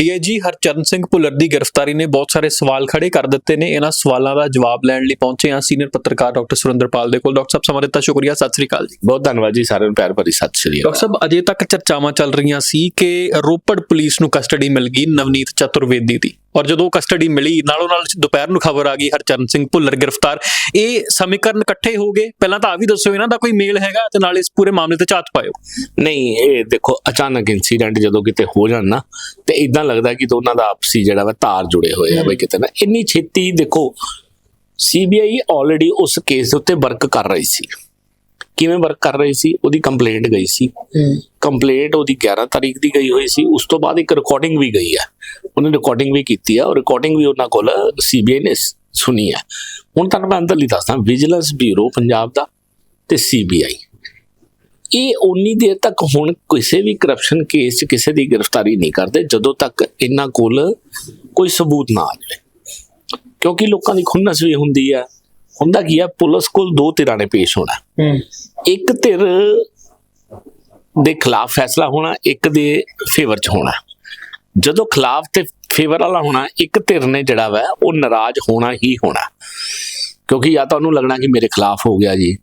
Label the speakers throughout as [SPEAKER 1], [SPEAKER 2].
[SPEAKER 1] DIG Harcharan Singh Bhullar ਦੀ ਗ੍ਰਿਫਤਾਰੀ ਨੇ ਬਹੁਤ ਸਾਰੇ ਸਵਾਲ ਖੜੇ ਕਰ ਦਿੱਤੇ ਨੇ। ਇਹਨਾਂ ਸਵਾਲਾਂ ਦਾ ਜਵਾਬ ਲੈਣ ਲਈ ਪਹੁੰਚੇ ਹਾਂ ਸੀਨੀਅਰ ਪੱਤਰਕਾਰ ਡਾਕਟਰ ਸੁਰਿੰਦਰਪਾਲ ਦੇ ਕੋਲ। ਡਾਕਟਰ ਸਾਹਿਬ ਸਮਾਂ ਦਿੱਤਾ ਸ਼ੁਕਰੀਆ। ਸਤਿ ਸ੍ਰੀ ਅਕਾਲ ਜੀ।
[SPEAKER 2] ਬਹੁਤ ਧੰਨਵਾਦ ਜੀ ਸਾਰਿਆਂ ਨੂੰ ਪਿਆਰ ਭਰੀ ਸਤਿ ਸ਼੍ਰੀ ਅਕਾਲ।
[SPEAKER 1] ਡਾਕਟਰ ਸਾਹਿਬ ਅਜੇ ਤੱਕ ਚਰਚਾਵਾਂ ਚੱਲ ਰਹੀਆਂ ਸੀ ਕਿ ਰੋਪੜ ਪੁਲਿਸ ਨੂੰ ਕਸਟਡੀ ਮਿਲ ਗਈ ਨਵਨੀਤ ਚਤੁਰਵੇਦੀ ਦੀ। ਔਰ ਜਦੋਂ ਕਸਟਡੀ ਮਿਲੀ, ਨਾਲੋਂ ਨਾਲ ਦੁਪਹਿਰ ਨੂੰ ਖਬਰ ਆ ਗਈ ਹਰਚਰਨ ਸਿੰਘ ਭੁੱਲਰ ਗ੍ਰਿਫਤਾਰ। ਇਹ ਸਮੀਕਰਨ ਇਕੱਠੇ ਹੋ ਗਏ। ਪਹਿਲਾਂ ਤਾਂ ਆ ਵੀ ਦੱਸੋ ਇਹਨਾਂ ਦਾ ਕੋਈ ਮੇਲ ਹੈਗਾ ਤੇ ਨਾਲ ਇਸ ਪੂਰੇ ਮਾਮਲੇ ਤੇ ਝਾਤ ਪਾਇਓ।
[SPEAKER 2] ਨਹੀਂ, ਇਹ ਦੇਖੋ, ਅਚਾਨਕ ਇਨਸੀਡੈਂਟ ਜਦੋਂ ਕਿਤੇ ਹੋ ਜਾਣ ਨਾ, ਤੇ ਇਦਾਂ ਲੱਗਦਾ ਕਿ ਦੋਨਾਂ ਦਾ ਆਪਸੀ ਜਿਹੜਾ ਵਾ ਤਾਰ ਜੁੜੇ ਹੋਏ ਆ ਬਈ ਕਿਤੇ ਨਾ। ਇੰਨੀ ਛੇਤੀ ਦੇਖੋ ਸੀਬੀਆਈ ਆਲਰੇਡੀ ਉਸ ਕੇਸ ਦੇ ਉੱਤੇ ਵਰਕ ਕਰ ਰਹੀ ਸੀ। ਕਿਵੇਂ ਵਰਕ ਕਰ ਰਹੀ ਸੀ ਉਹਦੀ ਕੰਪਲੇਂਟ ਗਈ ਸੀ। ਕੰਪਲੇਂਟ ਉਹਦੀ 11 ਤਾਰੀਖ ਦੀ ਗਈ ਹੋਈ ਸੀ। ਉਸ ਤੋਂ ਬਾਅਦ ਇੱਕ ਰਿਕਾਰਡਿੰਗ ਵੀ ਗਈ ਹੈ। ਉਹਨੇ ਰਿਕਾਰਡਿੰਗ ਵੀ ਕੀਤੀ ਹੈ ਔਰ ਰਿਕਾਰਡਿੰਗ ਵੀ ਉਹਨਾਂ ਕੋਲ ਸੀਬੀਆਈ ਨੇ ਸੁਣੀ ਹੈ। ਹੁਣ ਤੁਹਾਨੂੰ ਮੈਂ ਅੰਦਰਲੀ ਦੱਸਦਾ ਵਿਜੀਲੈਂਸ ਬਿਊਰੋ ਪੰਜਾਬ ਦਾ ਤੇ ਸੀਬੀਆਈ ਇਹ ਉਨੀ ਦੇਰ ਤੱਕ ਹੁਣ ਕਿਸੇ ਵੀ ਕਰਪਸ਼ਨ ਕੇਸ 'ਚ ਕਿਸੇ ਦੀ ਗ੍ਰਿਫਤਾਰੀ ਨਹੀਂ ਕਰਦੇ ਜਦੋਂ ਤੱਕ ਇਹਨਾਂ ਕੋਲ ਕੋਈ ਸਬੂਤ ਨਾ ਆ ਜਾਵੇ। ਕਿਉਂਕਿ ਲੋਕਾਂ ਦੀ ਖੁੰਨਸ ਵੀ ਹੁੰਦੀ ਹੈ। ਹੁੰਦਾ ਕੀ ਹੈ ਪੁਲਿਸ ਕੋਲ ਦੋ ਧਿਰਾਂ ਨੇ ਪੇਸ਼ ਹੋਣਾ। ਇੱਕ ਧਿਰ ਦੇ ਖਿਲਾਫ ਫੈਸਲਾ ਹੋਣਾ ਇੱਕ ਦੇ ਫੇਵਰ 'ਚ ਹੋਣਾ। ਜਦੋਂ ਖਿਲਾਫ ਤੇ ਫੇਵਰ ਵਾਲਾ ਹੋਣਾ ਇੱਕ ਧਿਰ ਨੇ ਜਿਹੜਾ ਵਾ ਉਹ ਨਾਰਾਜ਼ ਹੋਣਾ ਹੀ ਹੋਣਾ। ਕਿਉਂਕਿ ਜਾਂ ਤਾਂ ਉਹਨੂੰ ਲੱਗਣਾ ਕਿ ਮੇਰੇ ਖਿਲਾਫ ਹੋ ਗਿਆ ਜੀ।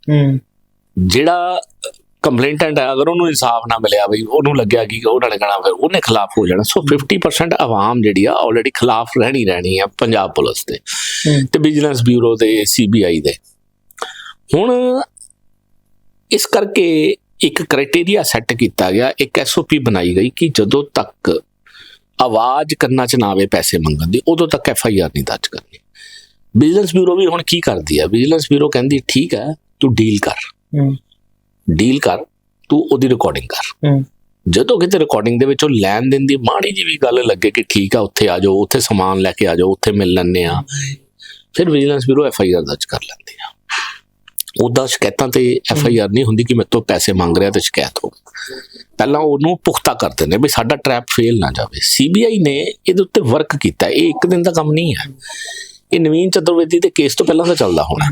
[SPEAKER 2] ਜਿਹੜਾ ਕੰਪਲੇਂਟੈਂਟ ਹੈ ਅਗਰ ਉਹਨੂੰ ਇਨਸਾਫ ਨਾ ਮਿਲਿਆ ਬਈ ਉਹਨੂੰ ਲੱਗਿਆ ਕਿ ਉਹਨਾਂ ਨੇ ਕਹਣਾ ਫਿਰ ਉਹਨੇ ਖਿਲਾਫ ਹੋ ਜਾਣਾ। ਸੋ 50% ਆਵਾਮ ਜਿਹੜੀ ਆ ਆਲਰੇਡੀ ਖਿਲਾਫ ਰਹਿਣੀ ਰਹਿਣੀ ਆ ਪੰਜਾਬ ਪੁਲਿਸ ਦੇ ਤੇ ਵਿਜੀਲੈਂਸ ਬਿਊਰੋ ਦੇ ਸੀਬੀਆਈ ਦੇ। ਹੁਣ ਇਸ ਕਰਕੇ ਇੱਕ ਕ੍ਰਾਈਟੇਰੀਆ ਸੈੱਟ ਕੀਤਾ ਗਿਆ ਇੱਕ ਐਸਓਪੀ ਬਣਾਈ ਗਈ ਕਿ ਜਦੋਂ ਤੱਕ ਆਵਾਜ਼ ਕਰਨਾ ਚ ਨਾ ਆਵੇ ਪੈਸੇ ਮੰਗਣ ਦੀ ਉਦੋਂ ਤੱਕ ਐਫਆਈਆਰ ਨਹੀਂ ਦਰਜ ਕਰਨੀ। ਵਿਜੀਲੈਂਸ ਬਿਊਰੋ ਵੀ ਹੁਣ ਕੀ ਕਰਦੀ ਹੈ ਵਿਜੀਲੈਂਸ ਬਿਊਰੋ ਕਹਿੰਦੀ ਠੀਕ ਹੈ ਤੂੰ ਡੀਲ ਕਰ। ਡੀਲ ਕਰ ਤੂੰ ਉਹਦੀ ਰਿਕਾਰਡਿੰਗ ਕਰ। ਜਦੋਂ ਕਿਤੇ ਰਿਕਾਰਡਿੰਗ ਦੇ ਵਿੱਚ ਉਹ ਲੈਣ ਦੇਣ ਦੀ ਮਾੜੀ ਜੀ ਵੀ ਗੱਲ ਲੱਗੇ ਕਿ ਠੀਕ ਆ ਉੱਥੇ ਆ ਜਾਓ ਉੱਥੇ ਸਮਾਨ ਲੈ ਕੇ ਆ ਜਾਓ ਉੱਥੇ ਮਿਲ ਲੈਣੇ ਆ। ਫਿਰ vigilance bureau F I R ਦਰਜ ਕਰ ਲੈਂਦੀ ਆ। ਉਹਦਾ ਸ਼ਿਕਾਇਤਾਂ ਤੇ ਐਫ ਆਈ ਆਰ ਨਹੀਂ ਹੁੰਦੀ ਕਿ ਮੇਰੇ ਤੋਂ ਪੈਸੇ ਮੰਗ ਰਿਹਾ ਤੇ ਸ਼ਿਕਾਇਤ ਹੋ ਪਹਿਲਾਂ ਉਹਨੂੰ ਪੁਖਤਾ ਕਰਦੇ ਨੇ ਵੀ ਸਾਡਾ ਟ੍ਰੈਪ ਫੇਲ ਨਾ ਜਾਵੇ। ਸੀਬੀਆਈ ਨੇ ਇਹਦੇ ਉੱਤੇ ਵਰਕ ਕੀਤਾ ਇਹ ਇੱਕ ਦਿਨ ਦਾ ਕੰਮ ਨਹੀਂ ਹੈ। ਇਹ ਨਵੀਨ ਚਤੁਰਵੇਦੀ ਦੇ ਕੇਸ ਤੋਂ ਪਹਿਲਾਂ ਦਾ ਚੱਲਦਾ ਹੋਣਾ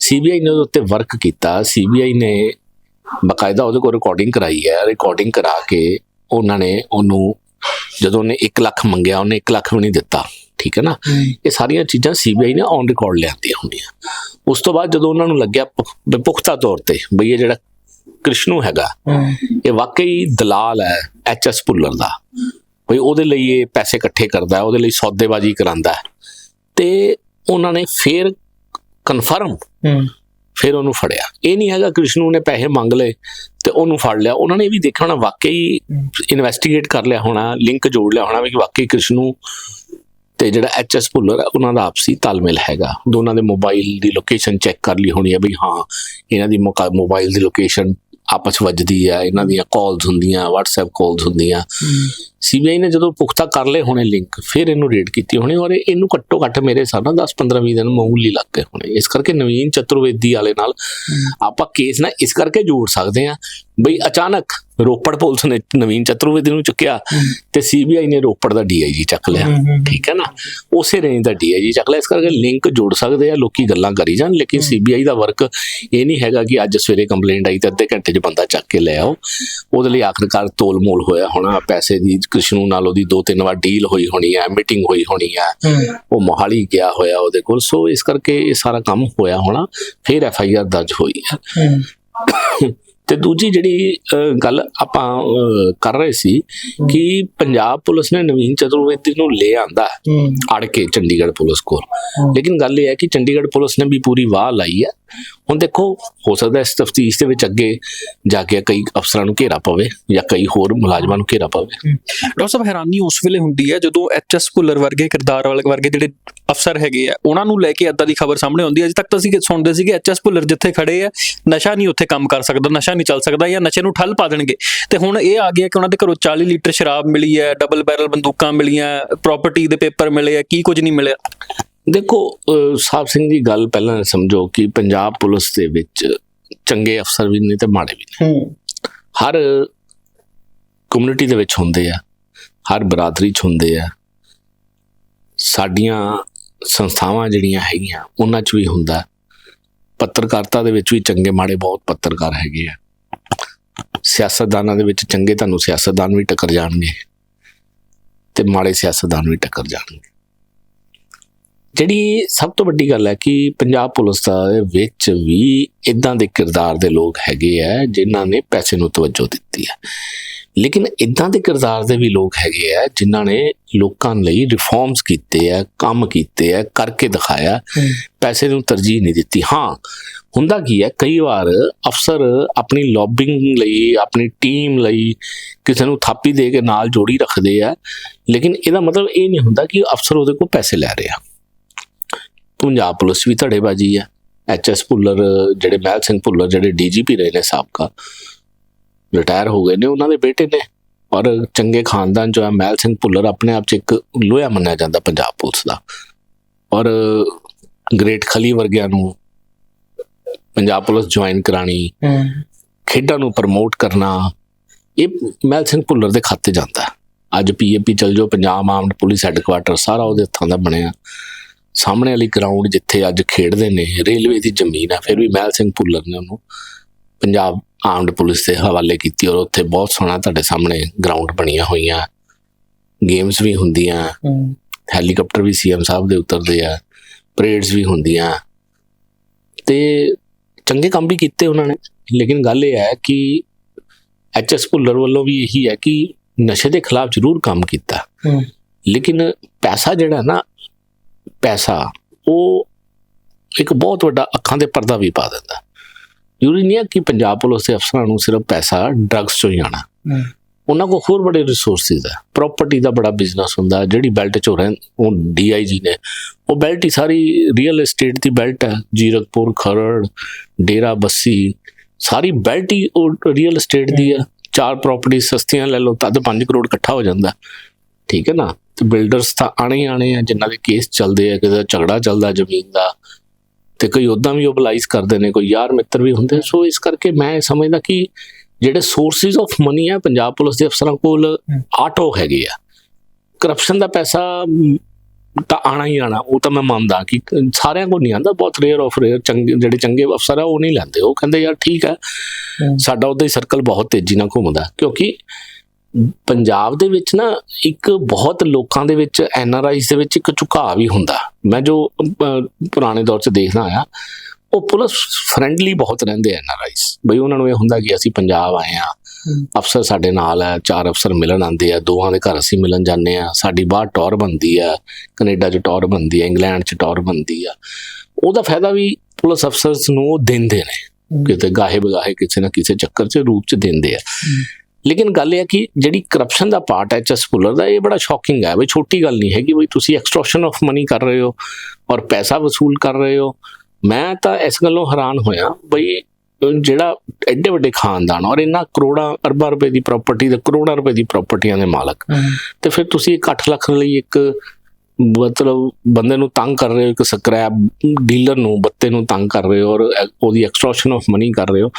[SPEAKER 2] ਸੀਬੀਆਈ ਨੇ ਉਹਦੇ ਉੱਤੇ ਵਰਕ ਕੀਤਾ। ਸੀਬੀਆਈ ਨੇ ਬਕਾਇਦਾ ਉਹਦੇ ਕੋਲ ਰਿਕਾਰਡਿੰਗ ਕਰਾਈ ਹੈ ਰਿਕਾਰਡਿੰਗ ਕਰਾ ਕੇ ਉਹਨਾਂ ਨੇ ਉਹਨੂੰ ਜਦੋਂ ਉਹਨੇ 1 ਲੱਖ ਮੰਗਿਆ ਉਹਨੇ 1 ਲੱਖ ਵੀ ਨਹੀਂ ਦਿੱਤਾ ਠੀਕ ਹੈ ਨਾ? ਇਹ ਸਾਰੀਆਂ ਚੀਜ਼ਾਂ ਸੀਬੀਆਈ ਨੇ ਔਨ ਰਿਕਾਰਡ ਲਿਆਂਦੀਆਂ ਹੁੰਦੀਆਂ। ਉਸ ਤੋਂ ਬਾਅਦ ਜਦੋਂ ਉਹਨਾਂ ਨੂੰ ਲੱਗਿਆ ਪੁਖਤਾ ਤੌਰ ਤੇ ਬਈ ਇਹ ਜਿਹੜਾ ਕ੍ਰਿਸ਼ਨੂ ਹੈਗਾ ਇਹ ਵਾਕਈ ਦਲਾਲ ਹੈ ਐਚਐਸ ਭੁੱਲਰ ਦਾ। ਬਈ ਉਹਦੇ ਲਈ ਇਹ ਪੈਸੇ ਇਕੱਠੇ ਕਰਦਾ ਹੈ ਉਹਦੇ ਲਈ ਸੌਦੇਬਾਜ਼ੀ ਕਰਾਂਦਾ। ਹੈ ਤੇ ਉਹਨਾਂ ਨੇ ਫੇਰ ਕਨਫਰਮ ਫਿਰ ਉਹਨੂੰ ਫੜਿਆ। ਇਹ ਨਹੀਂ ਹੈਗਾ ਕ੍ਰਿਸ਼ਨੂ ਨੇ ਪੈਸੇ ਮੰਗ ਲਏ ਤੇ ਉਹਨੂੰ ਫੜ ਲਿਆ। ਉਹਨਾਂ ਨੇ ਇਹ ਵੀ ਦੇਖਿਆ ਹੋਣਾ, ਵਾਕਈ ਇਨਵੈਸਟੀਗੇਟ ਕਰ ਲਿਆ ਹੋਣਾ ਲਿੰਕ ਜੋੜ ਲਿਆ ਹੋਣਾ ਵੀ ਵਾਕਈ ਕ੍ਰਿਸ਼ਨੂ ਤੇ ਜਿਹੜਾ ਐਚਐਸ ਭੁੱਲਰ ਹੈ ਉਹਨਾਂ ਦਾ ਆਪਸੀ ਤਾਲਮੇਲ ਹੈਗਾ। ਦੋਨਾਂ ਦੇ ਮੋਬਾਈਲ ਦੀ ਲੋਕੇਸ਼ਨ ਚੈੱਕ ਕਰ ਲਈ ਹੋਣੀ ਹੈ ਵੀ ਹਾਂ, ਇਹਨਾਂ ਦੀ ਮੋਬਾਈਲ ਦੀ ਲੋਕੇਸ਼ਨ ਆਪਸ ਵੱਜਦੀ ਆ, ਇਹਨਾਂ ਦੀਆਂ ਕਾਲਸ ਹੁੰਦੀਆਂ, WhatsApp ਕਾਲਸ ਹੁੰਦੀਆਂ। ਸੀਬੀਆਈ ਨੇ ਜਦੋਂ ਪੁਖਤਾ ਕਰ ਲਏ ਹੋਣੇ ਲਿੰਕ ਫਿਰ ਇਹਨੂੰ ਰੇਡ ਕੀਤੀ ਹੋਣੀ ਔਰ ਇਹ- ਇਹਨੂੰ ਘੱਟੋ ਘੱਟ ਮੇਰੇ ਹਿਸਾਬ ਨਾਲ 10 15 20 ਦਿਨ ਮਾਮੂਲੀ ਲੱਗ ਗਏ ਹੋਣੇ। ਇਸ ਕਰਕੇ ਨਵੀਨ ਚਤੁਰਵੇਦੀ ਵਾਲੇ ਨਾਲ ਆਪਾਂ ਕੇਸ ਨਾ ਇਸ ਕਰਕੇ ਜੋੜ ਸਕਦੇ ਆ ਬਈ ਅਚਾਨਕ ਰੋਪੜ ਪੁਲਿਸ ਨੇ ਨਵੀਨ ਚਤੁਰਵੇਦੀ ਨੂੰ ਚੁੱਕਿਆ ਤੇ ਸੀਬੀਆਈ ਨੇ ਰੋਪੜ ਦਾ ਡੀਆਈਜੀ ਚੱਕ ਲਿਆ। ਠੀਕ ਹੈ ਨਾ? ਉਸੇ ਰੇਂਜ ਦਾ ਡੀਆਈਜੀ ਚੱਕ ਲਿਆ। ਇਸ ਕਰਕੇ ਲਿੰਕ ਜੋੜ ਸਕਦੇ ਆ ਲੋਕੀ ਗੱਲਾਂ ਕਰੀ ਜਾਣ ਲੇਕਿਨ ਸੀਬੀਆਈ ਦਾ ਵਰਕ ਇਹ ਨਹੀਂ ਹੈਗਾ ਕਿ ਅੱਜ ਸਵੇਰੇ ਕੰਪਲੇਂਟ ਆਈ ਤੇ ਅੱਧੇ ਘੰਟੇ 'ਚ ਬੰਦਾ ਚੱਕ ਕੇ ਲੈ ਆਓ। ਉਹਦੇ ਲਈ ਆਖਰਕਾਰ ਤੋਲ ਮੋਲ ਹੋਇਆ ਹੋਣਾ ਪੈਸੇ ਦੀ ਕ੍ਰਿਸ਼ਨੂ ਨਾਲ ਉਹਦੀ ਦੋ ਤਿੰਨ ਵਾਰ ਡੀਲ ਹੋਈ ਹੋਣੀ ਹੈ ਮੀਟਿੰਗ ਹੋਈ ਹੋਣੀ ਹੈ। ਉਹ ਮੋਹਾਲੀ ਗਿਆ ਹੋਇਆ ਉਹਦੇ ਕੋਲ ਸੋ ਇਸ ਕਰਕੇ ਇਹ ਸਾਰਾ ਕੰਮ ਹੋਇਆ ਹੋਣਾ ਫਿਰ ਐਫ ਆਈ ਆਰ ਦਰਜ ਹੋਈ ਹੈ। ਤੇ ਦੂਜੀ ਜਿਹੜੀ ਗੱਲ ਆਪਾਂ ਕਰ ਰਹੇ ਸੀ ਕਿ ਪੰਜਾਬ ਪੁਲਿਸ ਨੇ ਨਵੀਨ ਚਤੁਰਵੇਦੀ ਨੂੰ ਲੈ ਆਂਦਾ ਅੜ ਕੇ ਚੰਡੀਗੜ੍ਹ ਪੁਲਿਸ ਕੋਲ। ਲੇਕਿਨ ਗੱਲ ਇਹ ਹੈ ਕਿ ਚੰਡੀਗੜ੍ਹ ਪੁਲਿਸ ਨੇ ਵੀ ਪੂਰੀ ਵਾਹ ਲਾਈ ਹੈ। ਹੁਣ ਦੇਖੋ, ਹੋ ਸਕਦਾ ਇਸ ਤਫਤੀਸ਼ ਦੇ ਵਿੱਚ ਅੱਗੇ ਜਾ ਕੇ ਕਈ ਅਫਸਰਾਂ ਨੂੰ ਘੇਰਾ ਪਵੇ ਜਾਂ ਕਈ ਹੋਰ ਮੁਲਾਜ਼ਮਾਂ ਨੂੰ ਘੇਰਾ ਪਵੇ।
[SPEAKER 1] ਡਾਕਟਰ ਸਾਹਿਬ, ਹੈਰਾਨੀ ਉਸ ਵੇਲੇ ਹੁੰਦੀ ਹੈ ਜਦੋਂ ਐਚਐਸ ਭੁੱਲਰ ਵਰਗੇ, ਕਿਰਦਾਰ ਵਾਲੇ ਵਰਗੇ ਜਿਹੜੇ ਅਫਸਰ ਹੈਗੇ ਆ, ਉਹਨਾਂ ਨੂੰ ਲੈ ਕੇ ਏਦਾਂ ਦੀ ਖਬਰ ਸਾਹਮਣੇ ਆਉਂਦੀ ਹੈ। ਅਜੇ ਤੱਕ ਤਾਂ ਅਸੀਂ ਸੁਣਦੇ ਸੀਗੇ ਐਚਐਸ ਭੁੱਲਰ ਜਿੱਥੇ ਖੜੇ ਆ, ਨਸ਼ਾ ਨਹੀਂ ਉੱਥੇ ਕੰਮ ਕਰ ਸਕਦਾ, ਨਸ਼ਾ ਨਹੀਂ ਚੱਲ ਸਕਦਾ ਜਾਂ ਨਸ਼ੇ ਨੂੰ ਠੱਲ ਪਾ ਦੇਣਗੇ। ਤੇ ਹੁਣ ਇਹ ਆ ਗਿਆ ਕਿ ਉਹਨਾਂ ਦੇ ਘਰੋਂ 40 ਲੀਟਰ ਸ਼ਰਾਬ ਮਿਲੀ ਹੈ, ਡਬਲ ਬੈਰਲ ਬੰਦੂਕਾਂ ਮਿਲੀਆਂ ਪ੍ਰਾਪਰਟੀ ਦੇ ਪੇਪਰ ਮਿਲੇ ਆ, ਕੀ ਕੁਝ ਨਹੀਂ ਮਿਲਿਆ।
[SPEAKER 2] ਦੇਖੋ ਸਾਹਿਬ ਸਿੰਘ ਦੀ ਗੱਲ ਪਹਿਲਾਂ ਸਮਝੋ ਕਿ ਪੰਜਾਬ ਪੁਲਿਸ ਦੇ ਵਿੱਚ ਚੰਗੇ ਅਫਸਰ ਵੀ ਨੇ ਤੇ ਮਾੜੇ ਵੀ ਨੇ। ਹਰ ਕਮਿਊਨਿਟੀ ਦੇ ਵਿੱਚ ਹੁੰਦੇ ਆ ਹਰ ਬਰਾਦਰੀ 'ਚ ਹੁੰਦੇ ਆ। ਸਾਡੀਆਂ ਸੰਸਥਾਵਾਂ ਜਿਹੜੀਆਂ ਹੈਗੀਆਂ ਉਹਨਾਂ 'ਚ ਵੀ ਹੁੰਦਾ। ਪੱਤਰਕਾਰਤਾ ਦੇ ਵਿੱਚ ਵੀ ਚੰਗੇ ਮਾੜੇ ਬਹੁਤ ਪੱਤਰਕਾਰ ਹੈਗੇ ਆ। ਸਿਆਸਤਦਾਨਾਂ ਦੇ ਵਿੱਚ ਚੰਗੇ ਤੁਹਾਨੂੰ ਸਿਆਸਤਦਾਨ ਵੀ ਟੱਕਰ ਜਾਣਗੇ ਤੇ ਮਾੜੇ ਸਿਆਸਤਦਾਨ ਵੀ ਟੱਕਰ ਜਾਣਗੇ। ਜਿਹੜੀ ਸਭ ਤੋਂ ਵੱਡੀ ਗੱਲ ਹੈ ਕਿ ਪੰਜਾਬ ਪੁਲਿਸ ਦਾ ਵਿੱਚ ਵੀ ਇਦਾਂ ਦੇ ਕਿਰਦਾਰ ਦੇ ਲੋਕ ਹੈਗੇ ਆ ਜਿਨ੍ਹਾਂ ਨੇ ਪੈਸੇ ਨੂੰ ਤਵੱਜੋ ਦਿੱਤੀ ਹੈ। ਲੇਕਿਨ ਇਦਾਂ ਦੇ ਕਿਰਦਾਰ ਦੇ ਵੀ ਲੋਕ ਹੈਗੇ ਆ ਜਿਨ੍ਹਾਂ ਨੇ ਲੋਕਾਂ ਲਈ ਰਿਫਾਰਮਸ ਕੀਤੇ ਆ ਕੰਮ ਕੀਤੇ ਆ ਕਰਕੇ ਦਿਖਾਇਆ। ਪੈਸੇ ਨੂੰ ਤਰਜੀਹ ਨਹੀਂ ਦਿੱਤੀ। ਹਾਂ ਹੁੰਦਾ ਕੀ ਹੈ ਕਈ ਵਾਰ ਅਫਸਰ ਆਪਣੀ ਲੌਬਿੰਗ ਲਈ ਆਪਣੀ ਟੀਮ ਲਈ ਕਿਸੇ ਨੂੰ ਥਾਪੀ ਦੇ ਕੇ ਨਾਲ ਜੋੜੀ ਰੱਖਦੇ ਆ। ਲੇਕਿਨ ਇਹਦਾ ਮਤਲਬ ਇਹ ਨਹੀਂ ਹੁੰਦਾ ਕਿ ਅਫਸਰ ਉਹਦੇ ਕੋਲ ਪੈਸੇ ਲੈ ਰਿਹਾ ਪੰਜਾਬ ਪੁਲਿਸ ਵੀ ਧੜੇਬਾਜ਼ੀ ਹੈ। ਐਚਐਸ ਭੁੱਲਰ ਜਿਹੜੇ ਮਹਿਲ ਸਿੰਘ ਭੁੱਲਰ ਜਿਹੜੇ ਡੀਜੀਪੀ ਰਹੇ ਨੇ ਸਾਬਕਾ ਰਿਟਾਇਰ ਹੋ ਗਏ ਨੇ ਉਹਨਾਂ ਦੇ ਬੇਟੇ ਨੇ। ਔਰ ਚੰਗੇ ਖਾਨਦਾਨ ਜੋ ਹੈ ਮਹਿਲ ਸਿੰਘ ਭੁੱਲਰ ਆਪਣੇ ਆਪ ਚ ਇੱਕ ਲੋਹਾ ਮੰਨਿਆ ਜਾਂਦਾ ਪੰਜਾਬ ਪੁਲਿਸ ਦਾ। ਔਰ ਗ੍ਰੇਟ ਖਲੀ ਵਰਗਿਆਂ ਨੂੰ ਪੰਜਾਬ ਪੁਲਿਸ ਜੁਆਇਨ ਕਰਾਣੀ ਖੇਡਾਂ ਨੂੰ ਪ੍ਰਮੋਟ ਕਰਨਾ ਇਹ ਮਹਿਲ ਸਿੰਘ ਭੁੱਲਰ ਦੇ ਖਾਤੇ ਜਾਂਦਾ। ਅੱਜ ਪੀਏਪੀ ਚਲ ਜਾਓ ਪੰਜਾਬ ਆਰਮਡ ਪੁਲਿਸ ਹੈੱਡਕੁਆਟਰ ਸਾਰਾ ਉਹਦੇ ਹੱਥਾਂ ਦਾ ਬਣਿਆ। ਸਾਹਮਣੇ ਵਾਲੀ ਗਰਾਊਂਡ ਜਿੱਥੇ ਅੱਜ ਖੇਡਦੇ ਨੇ ਰੇਲਵੇ ਦੀ ਜ਼ਮੀਨ ਆ ਫਿਰ ਵੀ ਮਹਿਲ ਸਿੰਘ ਭੁੱਲਰ ਨੇ ਉਹਨੂੰ ਪੰਜਾਬ ਆਰਮਡ ਪੁਲਿਸ ਦੇ ਹਵਾਲੇ ਕੀਤੀ ਔਰ ਉੱਥੇ ਬਹੁਤ ਸੋਹਣਾ ਤੁਹਾਡੇ ਸਾਹਮਣੇ ਗਰਾਊਂਡ ਬਣੀਆਂ ਹੋਈਆਂ। ਗੇਮਸ ਵੀ ਹੁੰਦੀਆਂ ਹੈਲੀਕਾਪਟਰ ਵੀ ਸੀਐਮ ਸਾਹਿਬ ਦੇ ਉਤਰਦੇ ਆ ਪਰੇਡਸ ਵੀ ਹੁੰਦੀਆਂ। ਤੇ ਚੰਗੇ ਕੰਮ ਵੀ ਕੀਤੇ ਉਹਨਾਂ ਨੇ ਲੇਕਿਨ ਗੱਲ ਇਹ ਹੈ ਕਿ ਐਚਐਸ ਭੁੱਲਰ ਵੱਲੋਂ ਵੀ ਇਹੀ ਹੈ ਕਿ ਨਸ਼ੇ ਦੇ ਖਿਲਾਫ ਜ਼ਰੂਰ ਕੰਮ ਕੀਤਾ। ਲੇਕਿਨ ਪੈਸਾ ਜਿਹੜਾ ਨਾ ਪੈਸਾ ਉਹ ਇੱਕ ਬਹੁਤ ਵੱਡਾ ਅੱਖਾਂ ਦੇ ਪਰਦਾ ਵੀ ਪਾ ਦਿੰਦਾ। ਜ਼ਰੂਰੀ ਨਹੀਂ ਹੈ ਕਿ ਪੰਜਾਬ ਪੁਲਿਸ ਦੇ ਅਫਸਰਾਂ ਨੂੰ ਸਿਰਫ ਪੈਸਾ ਡਰੱਗਸ ਚੋਂ ਹੀ ਆਣਾ ਉਹਨਾਂ ਕੋਲ ਹੋਰ ਬੜੇ ਰਿਸੋਰਸਿਸ ਹੈ ਪ੍ਰਾਪਰਟੀ ਦਾ ਬੜਾ ਬਿਜ਼ਨਸ ਹੁੰਦਾ ਜਿਹੜੀ ਬੈਲਟ ਚੋਂ ਰਹਿ ਉਹ ਡੀਆਈਜੀ ਨੇ। ਉਹ ਬੈਲਟ ਹੀ ਸਾਰੀ ਰੀਅਲ ਏਸਟੇਟ ਦੀ ਬੈਲਟ ਹੈ ਜੀਰਕਪੁਰ ਖਰੜ ਡੇਰਾ ਬੱਸੀ ਸਾਰੀ ਬੈਲਟ ਹੀ ਉਹ ਰੀਅਲ ਏਸਟੇਟ ਦੀ ਹੈ। ਚਾਰ ਪ੍ਰਾਪਰਟੀ ਸਸਤੀਆਂ ਲੈ ਲਓ ਤਦ 5 ਕਰੋੜ ਇਕੱਠਾ ਹੋ ਜਾਂਦਾ। ਠੀਕ ਹੈ ਨਾ? ਤੇ ਬਿਲਡਰਸ ਤਾਂ ਆਣੇ ਆਣੇ ਆ ਜਿਨ੍ਹਾਂ ਦੇ ਕੇਸ ਚੱਲਦੇ ਆ ਕਿਸੇ ਦਾ ਝਗੜਾ ਚੱਲਦਾ ਜ਼ਮੀਨ ਦਾ ਤੇ ਕੋਈ ਉਦਾਂ ਵੀ ਓਬਲਾਈਜ਼ ਕਰਦੇ ਨੇ ਕੋਈ ਯਾਰ ਮਿੱਤਰ ਵੀ ਹੁੰਦੇ ਸੋ ਇਸ ਕਰਕੇ ਮੈਂ ਸਮਝਦਾ ਕਿ ਜਿਹੜੇ ਸੋਰਸਿਸ ਆਫ ਮਨੀ ਆ ਪੰਜਾਬ ਪੁਲਿਸ ਦੇ ਅਫਸਰਾਂ ਕੋਲ ਆਟੋ ਹੈਗੇ ਆ। ਕਰਪਸ਼ਨ ਦਾ ਪੈਸਾ ਤਾਂ ਆਣਾ ਹੀ ਆਣਾ ਉਹ ਤਾਂ ਮੈਂ ਮੰਨਦਾ ਕਿ ਸਾਰਿਆਂ ਕੋਲ ਨਹੀਂ ਆਂਦਾ ਬਹੁਤ ਰੇਅਰ ਆਫ ਰੇਅਰ ਚੰਗੇ ਜਿਹੜੇ ਚੰਗੇ ਅਫਸਰ ਆ ਉਹ ਨਹੀਂ ਲੈਂਦੇ। ਉਹ ਕਹਿੰਦੇ ਯਾਰ ਠੀਕ ਹੈ। ਸਾਡਾ ਉਹਦਾ ਹੀ ਸਰਕਲ ਬਹੁਤ ਤੇਜ਼ੀ ਨਾਲ ਘੁੰਮਦਾ ਕਿਉਂਕਿ ਪੰਜਾਬ ਦੇ ਵਿੱਚ ਨਾ ਇੱਕ ਬਹੁਤ ਲੋਕਾਂ ਦੇ ਵਿੱਚ ਐਨਆਰਆਈਜ਼ ਦੇ ਵਿੱਚ ਇੱਕ ਝੁਕਾਅ ਵੀ ਹੁੰਦਾ। ਮੈਂ ਜੋ ਪੁਰਾਣੇ ਦੌਰ 'ਚ ਦੇਖਦਾ ਆਇਆ ਉਹ ਪੁਲਿਸ ਫ੍ਰੈਂਡਲੀ ਬਹੁਤ ਰਹਿੰਦੇ ਐਨਆਰਆਈਜ਼ ਬਈ ਉਹਨਾਂ ਨੂੰ ਇਹ ਹੁੰਦਾ ਕਿ ਅਸੀਂ ਪੰਜਾਬ ਆਏ ਆ ਅਫਸਰ ਸਾਡੇ ਨਾਲ ਹੈ ਚਾਰ ਅਫਸਰ ਮਿਲਣ ਆਉਂਦੇ ਆ ਦੋਹਾਂ ਦੇ ਘਰ ਅਸੀਂ ਮਿਲਣ ਜਾਂਦੇ ਆ ਸਾਡੀ ਬਾਹਰ ਟੌਰ ਬਣਦੀ ਆ ਕੈਨੇਡਾ 'ਚ ਟੌਰ ਬਣਦੀ ਆ ਇੰਗਲੈਂਡ 'ਚ ਟੌਰ ਬਣਦੀ ਆ। ਉਹਦਾ ਫਾਇਦਾ ਵੀ ਪੁਲਿਸ ਅਫਸਰਸ ਨੂੰ ਉਹ ਦਿੰਦੇ ਨੇ ਕਿਤੇ ਗਾਹੇ ਬਗਾਹੇ ਕਿਸੇ ਨਾ ਕਿਸੇ ਚੱਕਰ 'ਚ ਰੂਪ 'ਚ ਦਿੰਦੇ ਆ। ਲੇਕਿਨ ਗੱਲ ਇਹ ਹੈ ਕਿ ਜਿਹੜੀ ਕਰਪਸ਼ਨ ਦਾ ਪਾਰਟ ਹੈ ਐਚਐਸ ਪੁਲਰ ਦਾ ਇਹ ਬੜਾ ਸ਼ੌਕਿੰਗ ਹੈ ਬਈ ਛੋਟੀ ਗੱਲ ਨਹੀਂ ਹੈ ਕਿ ਬਈ ਤੁਸੀਂ ਐਕਸਟ੍ਰੈਕਸ਼ਨ ਆਫ ਮਨੀ ਕਰ ਰਹੇ ਹੋ ਔਰ ਪੈਸਾ ਵਸੂਲ ਕਰ ਰਹੇ ਹੋ। ਮੈਂ ਤਾਂ ਇਸ ਗੱਲੋਂ ਹੈਰਾਨ ਹੋਇਆ ਬਈ ਜਿਹੜਾ ਐਡੇ ਵੱਡੇ ਖਾਨਦਾਨ ਔਰ ਇਹਨਾਂ ਕਰੋੜਾਂ ਅਰਬਾਂ ਰੁਪਏ ਦੀ ਪ੍ਰਾਪਰਟੀ ਦੇ ਕਰੋੜਾਂ ਰੁਪਏ ਦੀ ਪ੍ਰਾਪਰਟੀਆਂ ਦੇ ਮਾਲਕ। ਤੇ ਫਿਰ ਤੁਸੀਂ ਇੱਕ 8 ਲੱਖ ਲਈ ਇੱਕ ਮਤਲਬ ਬੰਦੇ ਨੂੰ ਤੰਗ ਕਰ ਰਹੇ ਹੋ ਇੱਕ ਸਕ੍ਰੈਪ ਡੀਲਰ ਨੂੰ ਬੱਤੇ ਨੂੰ ਤੰਗ ਕਰ ਰਹੇ ਹੋ ਔਰ ਉਹਦੀ ਐਕਸਟ੍ਰੈਕਸ਼ਨ ਆਫ ਮਨੀ ਕਰ ਰਹੇ ਹੋ।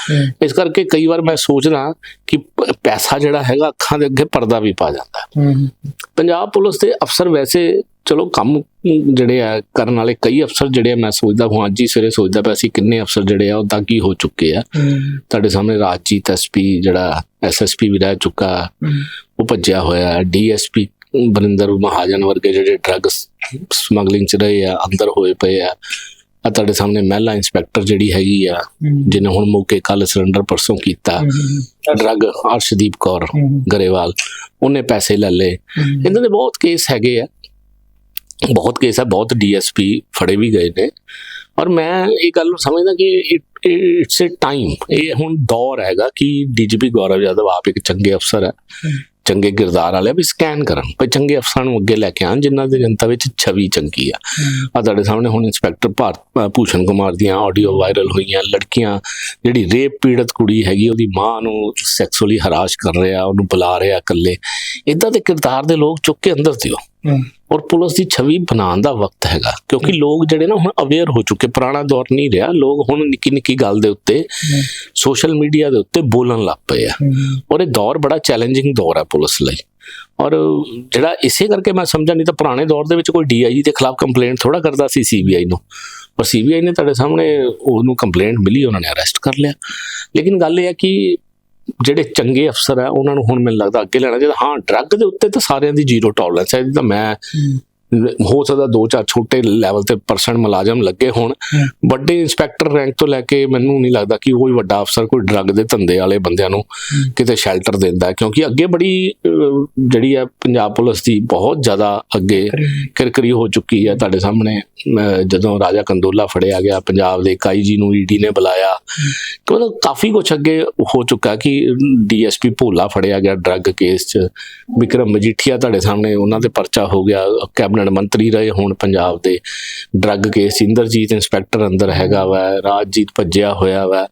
[SPEAKER 2] ਇਸ ਕਰਕੇ ਕਈ ਵਾਰ ਮੈਂ ਸੋਚਦਾ ਕਿ ਪੈਸਾ ਜਿਹੜਾ ਹੈਗਾ ਅੱਖਾਂ ਦੇ ਅੱਗੇ ਪਰਦਾ ਵੀ ਪਾ ਜਾਂਦਾ। ਹੈ। ਪੰਜਾਬ ਪੁਲਿਸ ਦੇ ਅਫਸਰ ਵੈਸੇ ਚਲੋ ਕੰਮ ਜਿਹੜੇ ਆ ਕਰਨ ਵਾਲੇ ਕਈ ਅਫਸਰ ਜਿਹੜੇ ਆ ਮੈਂ ਸੋਚਦਾ ਹਾਂ ਅੱਜ ਹੀ ਸਵੇਰੇ ਸੋਚਦਾ ਪਿਆ ਸੀ ਕਿੰਨੇ ਅਫਸਰ ਜਿਹੜੇ ਆ ਉਹ ਦਾਗੀ ਹੋ ਚੁੱਕੇ ਆ। ਤੁਹਾਡੇ ਸਾਹਮਣੇ ਰਾਜਜੀਤ ਐਸਪੀ ਜਿਹੜਾ ਐਸਐਸਪੀ ਵੀ ਰਹਿ ਚੁੱਕਾ ਉਹ ਭੱਜਿਆ ਹੋਇਆ ਡੀਐਸਪੀ ਬਰਿੰਦਰ ਮਹਾਜਨ ਵਰਗੇ ਜਿਹੜੇ ਡਰੱਗ ਸਮਗਲਿੰਗ ਚ ਰਹੇ ਆ ਅੰਦਰ ਹੋਏ ਪਏ ਆ ਆ ਤੁਹਾਡੇ ਸਾਹਮਣੇ ਮਹਿਲਾ ਇੰਸਪੈਕਟਰ ਜਿਹੜੀ ਹੈਗੀ ਆ ਜਿਹਨੇ ਹੁਣ ਮੌਕੇ ਕੱਲ ਸਿਲੰਡਰ ਪਰਸੋਂ ਕੀਤਾ। ਡਰੱਗ ਅਰਸ਼ਦੀਪ ਕੌਰ ਗਰੇਵਾਲ ਉਹਨੇ ਪੈਸੇ ਲੈ ਲਏ। ਇਹਨਾਂ ਦੇ ਬਹੁਤ ਕੇਸ ਹੈਗੇ ਆ। ਬਹੁਤ ਕੇਸ ਆ ਬਹੁਤ ਡੀਐਸਪੀ ਫੜੇ ਵੀ ਗਏ ਨੇ। ਔਰ ਮੈਂ ਇਹ ਗੱਲ ਨੂੰ ਸਮਝਦਾ ਕਿ ਇਟਸ ਅ ਟਾਈਮ ਇਹ ਹੁਣ ਦੌਰ ਹੈਗਾ ਕਿ ਡੀਜੀਪੀ ਗੌਰਵ ਯਾਦਵ ਆਪ ਇੱਕ ਚੰਗੇ ਅਫਸਰ ਹੈ। ਚੰਗੇ ਕਿਰਦਾਰ ਵਾਲੇ ਵੀ ਸਕੈਨ ਕਰਨ ਵੀ ਚੰਗੇ ਅਫਸਰਾਂ ਨੂੰ ਅੱਗੇ ਲੈ ਕੇ ਆਣ ਜਿਨ੍ਹਾਂ ਦੀ ਜਨਤਾ ਵਿੱਚ ਛਵੀ ਚੰਗੀ ਆ। ਆ ਤੁਹਾਡੇ ਸਾਹਮਣੇ ਹੁਣ ਇੰਸਪੈਕਟਰ ਭਾਰਤ ਭੂਸ਼ਣ ਕੁਮਾਰ ਦੀਆਂ ਆਡੀਓ ਵਾਇਰਲ ਹੋਈਆਂ ਲੜਕੀਆਂ ਜਿਹੜੀ ਰੇਪ ਪੀੜਤ ਕੁੜੀ ਹੈਗੀ ਉਹਦੀ ਮਾਂ ਨੂੰ ਸੈਕਸੁਅਲੀ ਹਰਾਸ਼ ਕਰ ਰਿਹਾ ਉਹਨੂੰ ਬੁਲਾ ਰਿਹਾ ਇਕੱਲੇ। ਇਦਾਂ ਦੇ ਕਿਰਦਾਰ ਦੇ ਲੋਕ ਚੁੱਕ ਕੇ ਅੰਦਰ ਦਿਓ। ਔਰ ਪੁਲਿਸ ਦੀ ਛਵੀ ਬਣਾਉਣ ਦਾ ਵਕਤ ਹੈਗਾ ਕਿਉਂਕਿ ਲੋਕ ਜਿਹੜੇ ਨਾ ਹੁਣ ਅਵੇਅਰ ਹੋ ਚੁੱਕੇ ਪੁਰਾਣਾ ਦੌਰ ਨਹੀਂ ਰਿਹਾ ਲੋਕ ਹੁਣ ਨਿੱਕੀ ਨਿੱਕੀ ਗੱਲ ਦੇ ਉੱਤੇ ਸੋਸ਼ਲ ਮੀਡੀਆ ਦੇ ਉੱਤੇ ਬੋਲਣ ਲੱਗ ਪਏ ਆ। ਔਰ ਇਹ ਦੌਰ ਬੜਾ ਚੈਲੰਜਿੰਗ ਦੌਰ ਹੈ ਪੁਲਿਸ ਲਈ। ਔਰ ਜਿਹੜਾ ਇਸੇ ਕਰਕੇ ਮੈਂ ਸਮਝਾ ਨਹੀਂ ਤਾਂ ਪੁਰਾਣੇ ਦੌਰ ਦੇ ਵਿੱਚ ਕੋਈ ਡੀਆਈਜੀ ਦੇ ਖਿਲਾਫ ਕੰਪਲੇਂਟ ਥੋੜਾ ਕਰਦਾ ਸੀ ਸੀਬੀਆਈ ਨੂੰ। ਪਰ ਸੀਬੀਆਈ ਨੇ ਤੁਹਾਡੇ ਸਾਹਮਣੇ ਉਹਨੂੰ ਕੰਪਲੇਂਟ ਮਿਲੀ ਉਹਨਾਂ ਨੇ ਅਰੈਸਟ ਕਰ ਲਿਆ। ਲੇਕਿਨ ਗੱਲ ਇਹ ਹੈ ਕਿ ਜਿਹੜੇ ਚੰਗੇ ਅਫਸਰ ਆ, ਉਹਨਾਂ ਨੂੰ ਹੁਣ ਮੈਨੂੰ ਲੱਗਦਾ ਅੱਗੇ ਲੈਣਾ ਚਾਹੀਦਾ। ਹਾਂ ਡਰੱਗ ਦੇ ਉੱਤੇ ਤਾਂ ਸਾਰਿਆਂ ਦੀ ਜ਼ੀਰੋ ਟੋਲਰੈਂਸ ਹੈ ਇਹਦੀ ਤਾਂ ਮੈਂ ਹੋ ਸਕਦਾ ਦੋ ਚਾਰ ਛੋਟੇ ਲੈਵਲ ਤੇ ਪਰਸਨ ਮੁਲਾਜ਼ਮ ਲੱਗੇ ਹੋਣ। ਵੱਡੇ ਇੰਸਪੈਕਟਰ ਰੈਂਕ ਤੋਂ ਲੈ ਕੇ ਮੈਨੂੰ ਨਹੀਂ ਲੱਗਦਾ ਕਿ ਕੋਈ ਵੱਡਾ ਅਫਸਰ ਕੋਈ ਡਰੱਗ ਦੇ ਧੰਦੇ ਵਾਲੇ ਬੰਦਿਆਂ ਨੂੰ ਕਿਤੇ ਸ਼ੈਲਟਰ ਦਿੰਦਾ ਕਿਉਂਕਿ ਅੱਗੇ ਬੜੀ ਜਿਹੜੀ ਹੈ ਪੰਜਾਬ ਪੁਲਿਸ ਦੀ ਬਹੁਤ ਜ਼ਿਆਦਾ ਅੱਗੇ ਕਿਰਕਰੀ ਹੋ ਚੁੱਕੀ ਹੈ। ਤੁਹਾਡੇ ਸਾਹਮਣੇ ਜਦੋਂ ਰਾਜਾ ਕੰਦੋਲਾ ਫੜਿਆ ਗਿਆ ਪੰਜਾਬ ਦੇ ਕਾਈ ਜੀ ਨੂੰ ਈਡੀ ਨੇ ਬੁਲਾਇਆ। ਤੇ ਮਤਲਬ ਕਾਫੀ ਕੁਝ ਅੱਗੇ ਹੋ ਚੁੱਕਾ ਕਿ ਡੀਐਸਪੀ ਭੋਲਾ ਫੜਿਆ ਗਿਆ ਡਰੱਗ ਕੇਸ 'ਚ। ਵਿਕਰਮ ਮਜੀਠੀਆ ਤੁਹਾਡੇ ਸਾਹਮਣੇ ਉਹਨਾਂ ਤੇ ਪਰਚਾ ਹੋ ਗਿਆ ਕੈਬਨਿਟ ਮੰਤਰੀ ਰਹੇ ਹੁਣ ਪੰਜਾਬ ਦੇ। ਡਰੱਗ ਕੇਸ ਇੰਦਰਜੀਤ ਇੰਸਪੈਕਟਰ ਅੰਦਰ ਹੈਗਾ ਵਾ ਰਾਜਜੀਤ ਭੱਜਿਆ ਹੋਇਆ ਵਾ।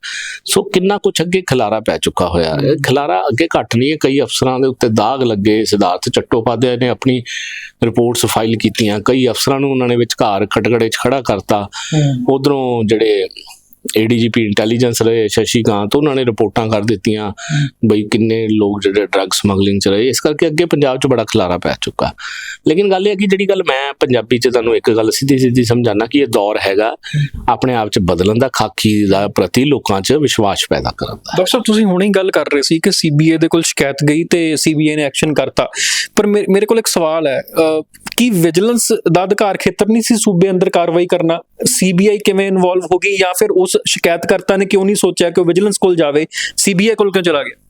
[SPEAKER 2] ਸੋ ਕਿੰਨਾ ਕੁਝ ਅੱਗੇ ਖਲਾਰਾ ਪੈ ਚੁੱਕਾ ਹੋਇਆ। ਇਹ ਖਲਾਰਾ ਅੱਗੇ ਘੱਟ ਨਹੀਂ ਹੈ ਕਈ ਅਫਸਰਾਂ ਦੇ ਉੱਤੇ ਦਾਗ ਲੱਗੇ ਸਿਧਾਰਥ ਚੱਟੋਪਾਧਿਆਏ ਨੇ ਆਪਣੀ ਰਿਪੋਰਟਸ ਫਾਈਲ ਕੀਤੀਆਂ। ਕਈ ਅਫਸਰਾਂ ਨੂੰ ਉਹਨਾਂ ਨੇ ਵਿਚਕਾਰ ਖਟਕੜੇ 'ਚ ਖੜਾ ਕਰਤਾ। ਉਧਰੋਂ ਜਿਹੜੇ ਏਡੀਜੀਪੀ ਇੰਟੈਲੀਜੈਂਸ ਰਹੇ ਸ਼ਸ਼ੀਕਾਂਤ ਉਹਨਾਂ ਨੇ ਰਿਪੋਰਟਾਂ ਕਰ ਦਿੱਤੀਆਂ ਬਈ ਕਿੰਨੇ ਲੋਕ ਜਿਹੜੇ ਡਰੱਗ ਸਮਗਲਿੰਗ ਚ ਰਹੇ ਇਸ ਕਰਕੇ ਅੱਗੇ ਪੰਜਾਬ 'ਚ ਬੜਾ ਖਲਾਰਾ ਪੈ ਚੁੱਕਾ। ਲੇਕਿਨ ਗੱਲ ਇਹ ਹੈ ਕਿ ਜਿਹੜੀ ਗੱਲ ਮੈਂ ਪੰਜਾਬੀ 'ਚ ਤੁਹਾਨੂੰ ਇੱਕ ਗੱਲ ਸਿੱਧੀ ਸਿੱਧੀ ਸਮਝਾਣਾ ਕਿ ਇਹ ਦੌਰ ਹੈਗਾ ਆਪਣੇ ਆਪ 'ਚ ਬਦਲਣ ਦਾ ਖਾਕੀ ਦਾ ਪ੍ਰਤੀ ਲੋਕਾਂ 'ਚ ਵਿਸ਼ਵਾਸ ਪੈਦਾ ਕਰਨ ਦਾ।
[SPEAKER 1] ਡਾਕਟਰ ਸਾਹਿਬ ਤੁਸੀਂ ਹੁਣੇ ਗੱਲ ਕਰ ਰਹੇ ਸੀ ਕਿ ਸੀਬੀਏ ਦੇ ਕੋਲ ਸ਼ਿਕਾਇਤ ਗਈ ਤੇ ਸੀਬੀਏ ਨੇ ਐਕਸ਼ਨ ਕਰਤਾ। ਪਰ ਮੇਰੇ ਕੋਲ ਇੱਕ ਸਵਾਲ ਹੈ ਕੀ ਵਿਜੀਲੈਂਸ ਦਾ ਅਧਿਕਾਰ ਖੇਤਰ ਨਹੀਂ ਸੀ ਸੂਬੇ ਅੰਦਰ ਕਾਰਵਾਈ ਕਰਨਾ? ਸੀਬੀਆਈ ਕਿਵੇਂ ਇਨਵੋਲਵ ਹੋ ਗਈ ਜਾਂ ਫਿਰ ਉਸ ਸ਼ਿਕਾਇਤਕਰਤਾ ਨੇ ਕਿਉਂ ਨਹੀਂ ਸੋਚਿਆ ਕਿ ਉਹ ਵਿਜੀਲੈਂਸ ਕੋਲ ਜਾਵੇ? ਸੀਬੀਆਈ ਕੋਲ ਕਿਉਂ ਚਲਾ ਗਿਆ?